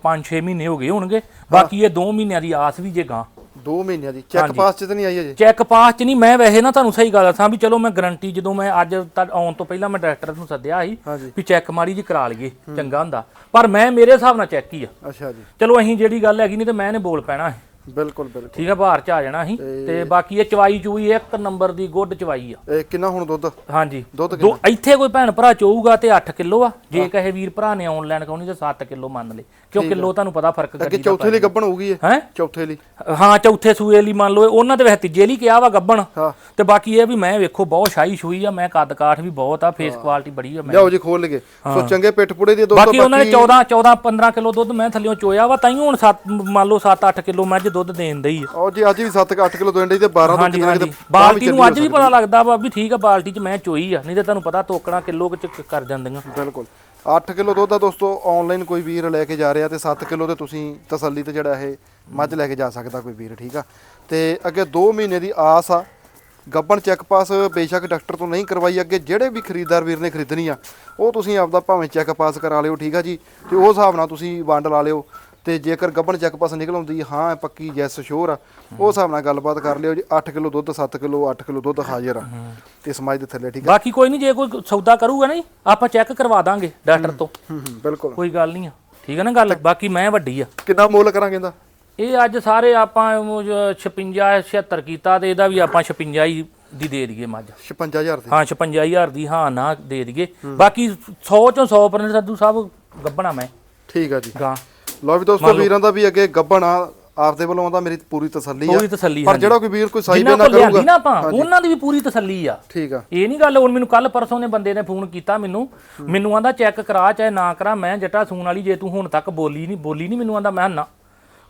5-6 ਮਹੀਨੇ ਹੋ ਗਏ ਹੋਣਗੇ। ਬਾਕੀ ਇਹ 2 ਮਹੀਨਿਆਂ ਦੀ ਆਸ ਵੀ ਜੇ ਗਾਂ। 2 ਮਹੀਨਿਆਂ ਦੀ। ਚੈੱਕ ਪਾਸ ਚ ਤਾਂ ਨਹੀਂ ਆਈ ਅਜੇ? ਚੈੱਕ ਪਾਸ ਚ ਨਹੀਂ। ਮੈਂ ਵੈਸੇ ਨਾ ਤੁਹਾਨੂੰ ਸਹੀ ਗੱਲ ਦੱਸਾਂ ਵੀ ਚਲੋ ਮੈਂ ਗਰੰਟੀ ਜਦੋਂ ਮੈਂ ਅੱਜ ਤੱਕ ਆਉਣ ਤੋਂ ਪਹਿਲਾਂ ਮੈਂ ਡਾਇਰੈਕਟਰ ਨੂੰ ਸੱਦਿਆ ਸੀ ਵੀ ਚੈੱਕ ਮਾੜੀ ਜੀ ਕਰਾ ਲਈਏ ਚੰਗਾ ਹੁੰਦਾ। ਪਰ ਮੈਂ ਮੇਰੇ ਹਿਸਾਬ ਨਾਲ ਚੈੱਕ ਹੀ ਆ। ਅੱਛਾ ਜੀ। ਚਲੋ ਅਸੀਂ ਜਿਹੜੀ ਗੱਲ ਹੈਗੀ ਨਹੀਂ ਤੇ ਮੈਂ ਨੇ ਬੋਲ ਪੈਣਾ। ਬਿਲਕੁਲ ਬਿਲਕੁਲ। ਠੀਕ ਆ ਬਾਹਰ ਚ ਆ ਜਾਣਾ ਸੀ ਤੇ ਬਾਕੀ ਇਹ ਚਵਾਈ ਚੂਈ ਇੱਕ ਨੰਬਰ ਦੀ ਗੁੱਡ ਚਵਾਈ ਆ। ਇਹ ਕਿੰਨਾ ਹੁਣ ਦੁੱਧ? ਹਾਂਜੀ। ਦੁੱਧ ਦੋ ਇੱਥੇ ਕੋਈ ਭੈਣ ਭਰਾ ਚੋਊਗਾ ਤੇ 8 ਕਿਲੋ ਆ। ਜੇ ਕਹੇ ਵੀਰ ਭਰਾ ਨੇ ਆਨਲਾਈਨ ਕਹਉਣੀ ਤੇ 7 ਕਿਲੋ ਮੰਨ ਲੇ। ਕਿਉਂ ਕਿਲੋ ਤੁਹਾਨੂੰ ਪਤਾ ਫ਼ਰਕ ਅੱਗੇ ਕਰੀ ਚੌਥੇ ਲਈ ਗੱਬਣ ਹੋਊਗੀ ਇਹ? ਹੈ? ਚੌਥੇ ਲਈ। ਹਾਂ ਚੌਥੇ ਸੂਏ ਲਈ ਮੰਨ ਲਓ ਉਹਨਾਂ ਦੇ ਵੈਸੇ ਤੀਜੇ ਲਈ ਕਿਹਾ ਵਾ ਗੱਬਣ। ਹਾਂ। ਤੇ ਬਾਕੀ ਇਹ ਵੀ ਮੈਂ ਵੇਖੋ ਬਹੁਤ ਸ਼ਾਹੀ ਸ਼ੂਈ ਆ। ਮੈਂ ਕੱਦ ਕਾਠ ਵੀ ਬਹੁਤ ਆ ਫੇਸ ਕੁਆਲਿਟੀ ਬੜੀ ਆ ਮੈਂ। ਲਿਆਓ ਜੀ ਖੋਲ ਲਗੇ ਸੋ ਚੰਗੇ ਪਿੱਠ ਪੁੜੇ ਦੀ ਦੋਸਤੋ ਬਾਕੀ ਉਹਨਾਂ ਨੇ 14 14 15 ਕਿਲੋ ਦੁੱਧ ਮੈਂ ਥੱਲਿਓਂ ਚੋਇਆ ਵਾ ਤਾਈਓ ਹੁਣ 7 ਮੰਨ ਲਓ 7 8 ਕਿਲੋ ਮੱਝ ਦੁੱਧ ਦੇਣ ਦਈ ਆ। ਉਹ ਜੀ ਅੱਜ ਵੀ 7 8 ਕਿਲੋ ਦੋਂਡੇ ਤੇ 12 ਤੋਂ ਹਾਂਜੀ। ਕਿਤੇ ਨਾ ਹਾਂਜੀ ਕਿਤੇ ਬਾਲਟੀ ਨੂੰ ਅੱਜ ਵੀ ਪਤਾ ਲੱਗਦਾ ਵਾ ਵੀ ਠੀਕ ਆ ਬਾਲਟੀ 'ਚ ਮੈਂ ਚੋਈ ਆ ਨਹੀਂ ਤੇ ਤੁਹਾਨੂੰ ਪਤਾ ਤੋਕਣਾ ਕਿਲੋ ਚ ਕਰ ਜਾਂਦੀਆਂ। ਬਿਲਕੁਲ। 8 ਕਿਲੋ ਦੁੱਧ ਆ ਦੋਸਤੋ ਆਨਲਾਈਨ ਕੋਈ ਵੀਰ ਲੈ ਕੇ ਜਾ ਰਿਹਾ ਤੇ 7 ਕਿਲੋ ਤੇ ਤੁਸੀਂ ਤਸੱਲੀ ਤੇ ਜਿਹੜਾ ਇਹ ਮੱਝ ਲੈ ਕੇ ਜਾ ਸਕਦਾ ਕੋਈ ਵੀਰ ਠੀਕ ਆ? ਤੇ ਅੱਗੇ 2 ਮਹੀਨੇ ਦੀ ਆਸ ਆ। ਗੱਬਣ ਚੈੱਕ ਪਾਸ ਬੇਸ਼ੱਕ ਡਾਕਟਰ ਤੋਂ ਨਹੀਂ ਕਰਵਾਈ ਅੱਗੇ ਜਿਹੜੇ ਵੀ ਖਰੀਦਦਾਰ ਵੀਰ ਨੇ ਖਰੀਦਣੀ ਆ ਉਹ ਤੁਸੀਂ ਆਪਦਾ ਭਾਵੇਂ ਚੈੱਕ ਪਾਸ ਕਰਾ ਲਿਓ ਠੀਕ ਆ ਜੀ? ਤੇ ਉਹ ਹਿਸਾਬ ਨਾਲ ਤੁਸੀਂ ਵੰਡ ਲਾ ਲਿਓ। ਤੇ ਜੇਕਰ ਗੱਬਣ ਚੱਕ ਪਾਸ ਨਿਕਲ ਆਉਂਦੀ ਹਾਂ ਪੱਕੀ ਜੈਸ ਸ਼ੋਰ ਆ। ਉਹ ਹਿਸਾਬ ਨਾਲ ਗੱਲਬਾਤ ਕਰ ਲਿਓ ਜੀ 8 ਕਿਲੋ ਦੁੱਧ 7 ਕਿਲੋ 8 ਕਿਲੋ ਦੁੱਧ ਹਾਜ਼ਰ ਆ। ਇਸ ਮੱਝ ਦੇ ਥੱਲੇ ਠੀਕ ਆ? ਬਾਕੀ ਕੋਈ ਨਹੀਂ ਜੇ ਕੋਈ ਸੌਦਾ ਕਰੂਗਾ ਨਹੀਂ ਆਪਾਂ ਚੈੱਕ ਕਰਵਾ ਦਾਂਗੇ ਡਾਕਟਰ ਤੋਂ। ਹੂੰ ਹੂੰ ਬਿਲਕੁਲ। ਕੋਈ ਗੱਲ ਨਹੀਂ ਆ। ਠੀਕ ਹੈ ਨਾ ਗੱਲ? ਬਾਕੀ ਮੈਂ ਵੱਡੀ ਆ। ਕਿੰਨਾ ਮੁੱਲ ਕਰਾਂਗੇ ਇਹਦਾ? ਇਹ ਅੱਜ ਸਾਰੇ ਆਪਾਂ ਉਹ ਜੋ 56 76 ਕੀਤਾ ਤੇ ਇਹਦਾ ਵੀ ਆਪਾਂ 56 ਹੀ ਦੀ ਦੇ ਦਈਏ ਮੱਝ। 56000 ਦੀ? ਹਾਂ 56000 ਦੀ ਹਾਂ ਨਾ ਦੇ ਦਈਏ। ਬਾਕੀ 100 ਚੋਂ 100% ਸੰਧੂ ਸਾਹਿਬ ਗੱਬਣਾ ਮੈਂ। ਠੀਕ ਆ ਜੀ। ਗਾਂ। ਲਓ ਵੀ ਦੋਸਤੋ ਵੀਰਾਂ ਦਾ ਵੀ ਅੱਗੇ ਗੱਬਣ ਆ ਆਪਦੇ ਵੱਲੋਂ ਆਉਂਦਾ ਮੇਰੀ ਪੂਰੀ ਤਸੱਲੀ ਆ। ਪੂਰੀ ਤਸੱਲੀ ਪਰ ਹਾਂਜੀ। ਜਿਹੜਾ ਕੋਈ ਵੀਰ ਕੋਈ ਸਾਈ ਜਿਨ੍ਹਾਂ ਨਾ ਕੋਲ ਲਿਆਂਦੀ ਕਰੂਗਾ ਨਾ ਆਪਾਂ ਉਹਨਾਂ ਦੀ ਵੀ ਪੂਰੀ ਤਸੱਲੀ ਆ। ਠੀਕ ਆ। ਇਹ ਨਹੀਂ ਗੱਲ ਹੁਣ ਮੈਨੂੰ ਕੱਲ ਪਰਸੋਂ ਨੇ ਬੰਦੇ ਨੇ ਫੋਨ ਕੀਤਾ ਮੈਨੂੰ। ਮੈਨੂੰ ਆਂਦਾ ਚੈੱਕ ਕਰਾ ਚਾਹੇ ਨਾ ਕਰਾ ਮੈਂ ਜੱਟਾ ਸੂਣ ਵਾਲੀ ਜੇ ਤੂੰ ਹੁਣ ਤੱਕ ਬੋਲੀ ਨਹੀਂ ਬੋਲੀ ਨਹੀਂ ਮੈਨੂੰ ਆਂਦਾ ਮੈਂ ਨਾ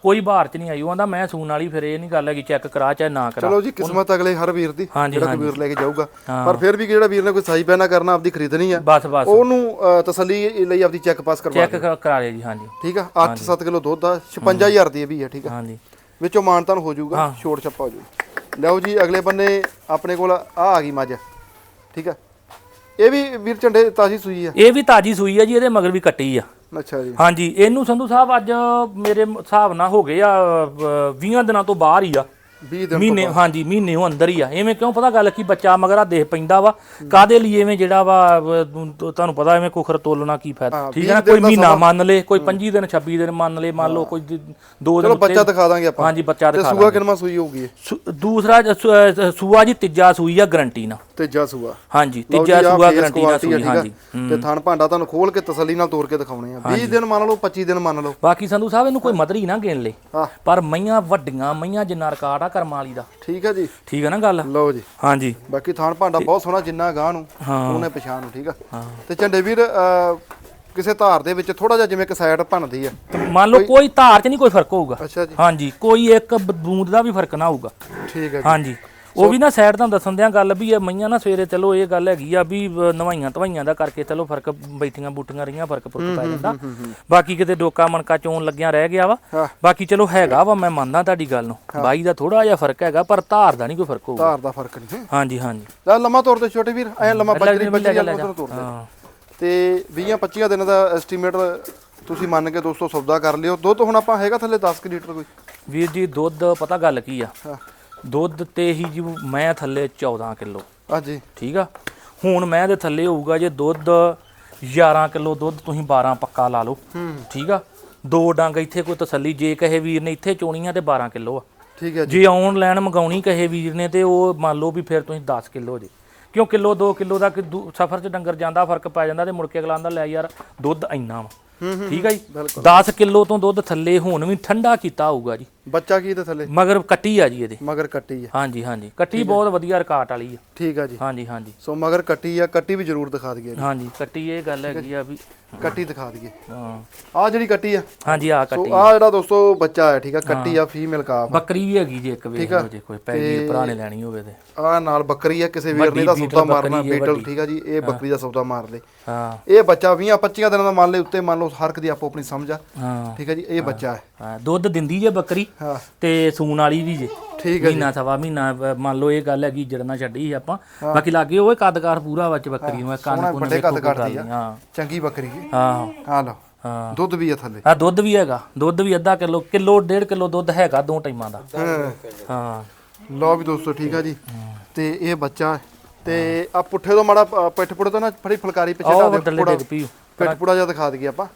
ਕੋਈ ਬਾਹਰ ਚ ਨਹੀਂ ਆਈ ਉਹ ਆਂਦਾ ਮੈਂ ਸੂਣ ਵਾਲੀ ਫਿਰ ਇਹ ਨਹੀਂ ਗੱਲ ਹੈਗੀ ਚੈੱਕ ਕਰਾ ਚਾਹੇ ਨਾ ਕਰਾ। ਚਲੋ ਜੀ ਕਿਸਮਤ ਅਗਲੇ ਹਰ ਵੀਰ ਦੀ ਜਿਹੜਾ ਕੋਈ ਵੀਰ ਲੈ ਕੇ ਜਾਊਗਾ। ਪਰ ਫਿਰ ਵੀ ਜਿਹੜਾ ਵੀਰ ਨੇ ਕੋਈ ਸਾਈ ਪੈਨਾ ਕਰਨਾ ਆਪਦੀ ਖਰੀਦਣੀ ਆ ਬਸ ਬਸ। ਉਹਨੂੰ ਤਸੱਲੀ ਲਈ ਆਪਦੀ ਚੈੱਕ ਪਾਸ ਕਰਵਾ ਚੈੱਕ ਕਰਾ ਲਿਆ ਜੀ ਹਾਂਜੀ। ਠੀਕ ਆ? 8-7 ਕਿਲੋ ਦੁੱਧ ਆ 56000 ਦੀ ਇਹ ਵੀ ਆ ਠੀਕ ਆ? ਹਾਂਜੀ। ਵਿੱਚੋਂ ਮਾਨਤਾਨ ਹੋ ਜਾਊਗਾ ਛੋੜ ਛੱਪਾ ਹੋ ਜਾਊ। ਲਓ ਜੀ ਅਗਲੇ ਬੰਨੇ ਆਪਣੇ ਕੋਲ ਆ ਆ ਗਈ ਮੱਝ। ਠੀਕ ਆ? ਇਹ ਵੀ ਵੀਰ ਝੰਡੇ ਤਾਜੀ ਸੂਈ ਆ? ਇਹ ਵੀ ਤਾਜੀ ਸੂਈ ਆ ਜੀ ਇਹਦੇ ਮਗਰ ਵੀ ਕੱਟੀ ਆ। ਅੱਛਾ ਜੀ। ਹਾਂਜੀ ਇਹਨੂੰ ਸੰਧੂ ਸਾਹਿਬ ਅੱਜ ਮੇਰੇ ਹਿਸਾਬ ਨਾਲ ਹੋ ਗਏ ਆ 20 ਦਿਨਾਂ ਤੋਂ ਬਾਹਰ ਹੀ ਆ। 20 ਦਿਨ ਮਹੀਨੇ ਹਾਂਜੀ ਮਹੀਨੇ ਉਹ ਅੰਦਰ ਹੀ ਆ। ਐਵੇਂ ਕਿਉਂ ਪਤਾ ਗੱਲ ਕੀ ਬੱਚਾ ਮਗਰ ਦੇਖ ਪੈਂਦਾ ਵਾ? ਕਾਦੇ ਲਈ ਐਵੇਂ ਜਿਹੜਾ ਵਾ ਅਹ, ਤੁ- ਤੁਹਾਨੂੰ ਪਤਾ ਐਵੇਂ ਕੁਖਰ ਤੋਲਣਾ ਕੀ ਫਾਇਦਾ? ਹਾਂ, ਠੀਕ ਹੈ ਨਾ? ਕੋਈ ਦਾ ਮਹੀਨਾ ਮੰਨ ਲੇ ਕੋਈ 25 ਦਿਨ 26 ਦਿਨ ਮੰਨ ਲੇ ਮੰਨ ਲਓ ਕੋਈ ਦ- ਦੋ ਦਿਨ ਚਲੋ ਬੱਚਾ ਦਿਖਾ ਦਾਂਗੇ ਆਪਾਂ। ਹਾਂਜੀ ਬੱਚਾ ਤੇ ਦਿਖਾ ਸੂਆ ਕਿੰਨਾ ਸੂਈ ਹੋਊਗੀ? ਇਹ? ਸੂ- ਦੂਸਰਾ ਜ- ਸੂ- ਅਹ, ਸੂਆ ਜੀ ਤੀਜਾ ਸੂਈ ਆ ਗਰੰਟੀ ਨਾਲ। ਤੀਜਾ ਸੂਆ। ਹਾਂਜੀ ਲਓ ਤੀਜਾ ਆਹ ਸੂਆ face ਗਰੰਟੀ ਨਾਲ ਆ, ਸੂਈ ਠੀਕ ਆ? ਹਾਂਜੀ। ਤੇ ਥਣ ਭਾਂਡਾ ਤੁਹਾਨੂੰ ਖੋਲ ਕੇ ਤਸੱਲੀ ਨਾਲ ਤੋੜ ਕੇ ਦਿਖਾਉਣੇ ਆ। 20 ਦਿਨ ਮੰਨ ਲਓ 25 ਦਿਨ ਮੰਨ ਲਓ। ਬਾਕੀ ਸੰਧੂ ਸਾਹਿਬ ਇਹਨੂੰ ਕੋਈ ਮਦਰੀ ਨਾ ਗਿਣ ਲੇ। ਪਰ ਮਈਆਂ ਵੱਡੀਆਂ ਮਈਆਂ ਜਿੰਨਾ ਰਿਕਾਰਡ ਆ ਕਰਮਾਂ ਵਾਲੀ ਦਾ। ਠੀਕ ਆ ਜੀ। ਠੀਕ ਹੈ ਨਾ ਗੱਲ? ਲਓ ਜੀ। ਹਾਂਜੀ। ਬਾਕੀ ਥਣ ਭਾਂਡਾ ਬਹੁਤ ਸੋਹਣਾ ਜਿੰਨਾ ਗਾਹ ਨੂੰ ਹਾਂ। ਉਹਨੇ ਪਛਾਣ ਨੂੰ ਠੀਕ ਆ? ਤੇ ਝੰਡੇ ਵੀਰ ਕਿਸੇ ਧਾਰ ਦੇ ਵਿੱਚ ਥੋੜਾ ਜਿਹਾ ਜਿਵੇਂ ਕਿ ਸਾਈਡ ਭੰਨਦੀ ਆ। ਮੰਨ ਲਓ ਕੋਈ ਧਾਰ 'ਚ ਨਹੀਂ ਕੋਈ ਫ਼ਰਕ ਹੋਊਗਾ। ਅੱਛਾ ਜੀ। ਹਾਂਜੀ ਕੋਈ ਇੱਕ ਬੂੰਦ ਦਾ ਵੀ ਫ਼ਰਕ ਨਾ ਹੋਊਗਾ। ਠੀਕ ਹੈ ਜੀ। ਹਾਂਜੀ। ਉਹ ਵੀ ਨਾ ਸਾਈਡ ਤੋਂ ਦੱਸਣ ਦਿਆਂ ਗੱਲ ਵੀ ਇਹ ਮਈਆਂ ਨਾ ਸਵੇਰੇ ਚਲੋ ਇਹ ਗੱਲ ਹੈਗੀ ਆ ਵੀ ਨਵਾਈਆਂ ਧਵਾਈਆਂ ਦਾ ਕਰਕੇ ਚਲੋ ਫ਼ਰਕ ਬੈਠੀਆਂ ਬੂਟੀਆਂ ਰਹੀਆਂ ਫ਼ਰਕ ਫ਼ਰਕ ਪੈ ਜਾਂਦਾ। ਬਾਕੀ ਕਿਤੇ ਡੋਕਾ ਮਣਕਾ ਚੋਣ ਲੱਗਿਆ ਰਹਿ ਗਿਆ ਵਾ। ਬਾਕੀ ਚਲੋ ਹੈਗਾ ਵਾ ਮੈਂ ਮੰਨਦਾ ਤੁਹਾਡੀ ਗੱਲ ਨੂੰ। ਬਾਈ ਦਾ ਥੋੜਾ ਜਿਹਾ ਫ਼ਰਕ ਹੈਗਾ ਪਰ ਧਾਰ ਦਾ ਨਹੀਂ ਕੋਈ ਫ਼ਰਕ ਹੋਊਗਾ। ਧਾਰ ਦਾ ਫ਼ਰਕ ਨਹੀਂ ਹਾਂਜੀ ਹਾਂਜੀ। ਲੈ ਲੰਮਾ ਤੌਰ ਤੇ ਛੋਟੇ ਵੀਰ ਐ ਲੰਮਾ ਬੱਜਰੀ ਬੱਜਰੀ ਵਾਲਾ ਤੋਰ ਹਾਂ। ਤੇ 20 25 ਦਿਨਾਂ ਦਾ ਐਸਟੀਮੇਟ ਤੁਸੀਂ ਮੰਨ ਕੇ ਦੋਸਤੋ ਸੌਦਾ ਕਰ ਲਿਓ। ਦੁੱਧ ਹੁਣ ਆਪਾਂ ਹੈਗਾ ਥੱਲੇ 10 ਕਿ ਲੀਟਰ ਕੋਈ? ਵੀਰ ਜੀ ਦੁੱਧ ਪਤਾ ਗੱਲ ਕੀ ਆ? ਦੁੱਧ ਤੇ ਹੀ ਜੀ ਮੈਂ ਥੱਲੇ 14 ਕਿਲੋ। ਹਾਂਜੀ ਠੀਕ ਆ? ਹੁਣ ਮੈਂ ਦੇ ਥੱਲੇ ਹੋਊਗਾ ਜੇ ਦੁੱਧ 11 ਕਿਲੋ ਦੁੱਧ ਤੁਸੀਂ 12 ਪੱਕਾ ਲਾ ਲਓ। ਠੀਕ ਆ? ਦੋ ਡੰਗ ਇੱਥੇ ਕੋਈ ਤਸੱਲੀ ਜੇ ਕਹੇ ਵੀਰ ਨੇ ਇੱਥੇ ਚੋਣੀਆਂ ਤੇ 12 ਕਿਲੋ ਆ। ਠੀਕ ਹੈ ਜੀ। ਜੇ ਆਨਲਾਈਨ ਮੰਗਾਉਣੀ ਕਹੇ ਵੀਰ ਨੇ ਤੇ ਉਹ ਮੰਨ ਲਓ ਵੀ ਫਿਰ ਤੁਸੀਂ 10 ਕਿਲੋ ਜੇ। ਕਿਉਂ ਕਿਲੋ 2 ਕਿਲੋ ਦਾ ਸਫਰ 'ਚ ਡੰਗਰ ਜਾਂਦਾ ਫ਼ਰਕ ਪੈ ਜਾਂਦਾ ਤੇ ਮੁੜ ਕੇ ਅਗਲਾ ਆਂਦਾ ਲੈ ਯਾਰ ਦੁੱਧ ਇੰਨਾ ਵਾ। ਠੀਕ ਆ ਜੀ? 10 ਕਿਲੋ ਤੋਂ ਦੁੱਧ ਥੱਲੇ ਹੁਣ ਵੀ ਠੰਡਾ ਕੀਤਾ ਹੋਊਗਾ ਜੀ। ਬੱਚਾ ਕੀ ਤੇ ਥੱਲੇ? ਮਗਰ ਕੱਟੀ ਆ ਜੀ ਇਹਦੇ। ਮਗਰ ਕੱਟੀ ਆ। ਹਾਂਜੀ ਹਾਂਜੀ। ਕੱਟੀ ਬਹੁਤ ਵਧੀਆ ਰਿਕਾਰਡ ਵਾਲੀ ਆ। ਠੀਕ ਆ ਜੀ। ਹਾਂਜੀ ਹਾਂਜੀ। ਸੋ ਮਗਰ ਕੱਟੀ ਆ ਕੱਟੀ ਵੀ ਜ਼ਰੂਰ ਦਿਖਾ ਦਈਏ ਹਾਂਜੀ ਕੱਟੀ ਇਹ ਗੱਲ ਹੈਗੀ ਆ ਵੀ ਕੱਟੀ ਦਿਖਾ ਦਈਏ। ਹਾਂ। ਆ ਜਿਹੜੀ ਕੱਟੀ ਆ। ਹਾਂਜੀ ਆ ਸੋ ਕੱਟੀ ਆ। ਜਿਹੜਾ ਦੋਸਤੋ ਬੱਚਾ ਹੈ ਠੀਕ ਆ ਕੱਟੀ ਆ ਫੀਮੇਲ ਕਾਫ। ਬੱਕਰੀ ਵੀ ਹੈਗੀ ਜੇ ਇੱਕ ਵੇਖ ਲਓ ਜੇ ਕੋਈ ਪੈਗੀ ਨੇ ਲੈਣੀ ਹੋਵੇ ਤੇ। ਆ ਨਾਲ ਬੱਕਰੀ ਆ ਕਿਸੇ ਵੀਰ ਨੇ ਦਾ ਸੌਦਾ ਮਾਰਨਾ ਬੀਟਲ। ਠੀਕ ਆ ਜੀ ਇਹ ਬੱਕਰੀ ਦਾ ਸੌਦਾ ਮਾਰ ਲੇ। ਹਾਂ। ਇਹ ਬੱਚਾ 20 25 ਦਿਨਾਂ ਦਾ ਮੰਨ ਲੈ ਉੱਤੇ ਮੰਨ ਲਓ ਹਰ ਇੱਕ ਦੀ ਆਪੋ ਆਪਣੀ ਸਮਝ ਆ। ਹਾਂ। ਠੀਕ ਹੈ ਜੀ ਇਹ ਬੱਚਾ ਹੈ। ਹਾਂ, ਦੁੱਧ ਦਿੰਦੀ ਜੇ ਬੱਕਰੀ ਹਾਂ। ਤੇ ਸੂਣ ਵਾਲੀ ਵੀ ਜੇ। ਠੀਕ ਹੈ ਮਹੀਨਾ ਸਵਾ ਮਹੀਨਾ ਮੰਨ ਲਓ ਇਹ ਗੱਲ ਹੈਗੀ ਜੜਨਾ ਛੱਡੀ ਆਪਾਂ। ਬਾਕੀ ਲਾਗੇ ਉਹ ਕੱਦਕਾਰ ਪੂਰਾ ਵਿੱਚ ਬੱਕਰੀ ਨੂੰ ਕੰਨ ਕੁੰਨ ਵੱਡੇ ਵੇਖੋ ਕੱਦ ਕੋਈ ਗੱਲ ਕੱਢਦੀ ਆ। ਨਹੀਂ, ਹਾਂ। ਚੰਗੀ ਬੱਕਰੀ ਹਾਂ। ਆ ਲਓ। ਹਾਂ। ਦੁੱਧ ਵੀ ਆ ਥੱਲੇ। ਆ ਦੁੱਧ ਵੀ ਹੈਗਾ। ਦੁੱਧ ਵੀ ਅੱਧਾ ਕਿਲੋ ਕਿਲੋ ਡੇਢ ਕਿਲੋ ਦੁੱਧ ਹੈਗਾ ਦੋ ਟਾਈਮਾਂ ਦਾ। ਹਾਂ। ਹਾਂ। ਲਓ ਵੀ ਦੋਸਤੋ ਠੀਕ ਆ ਜੀ। ਤੇ ਇਹ ਬੱਚਾ ਹੈ। ਤੇ ਆ ਪੁੱਠੇ ਤੋਂ ਮਾੜਾ ਪਿੱਠ ਪੁੜੇ ਤੋਂ ਨਾ ਫੜੀ ਫੁਲਕਾਰੀ ਪਿੱਛੇ ਢਾ ਦੇ ਪਈ ਪਿੱਠ ਪੁੜਾ ਜਿਹਾ ਦਿਖਾ ਦਈਏ ਆਪਾਂ।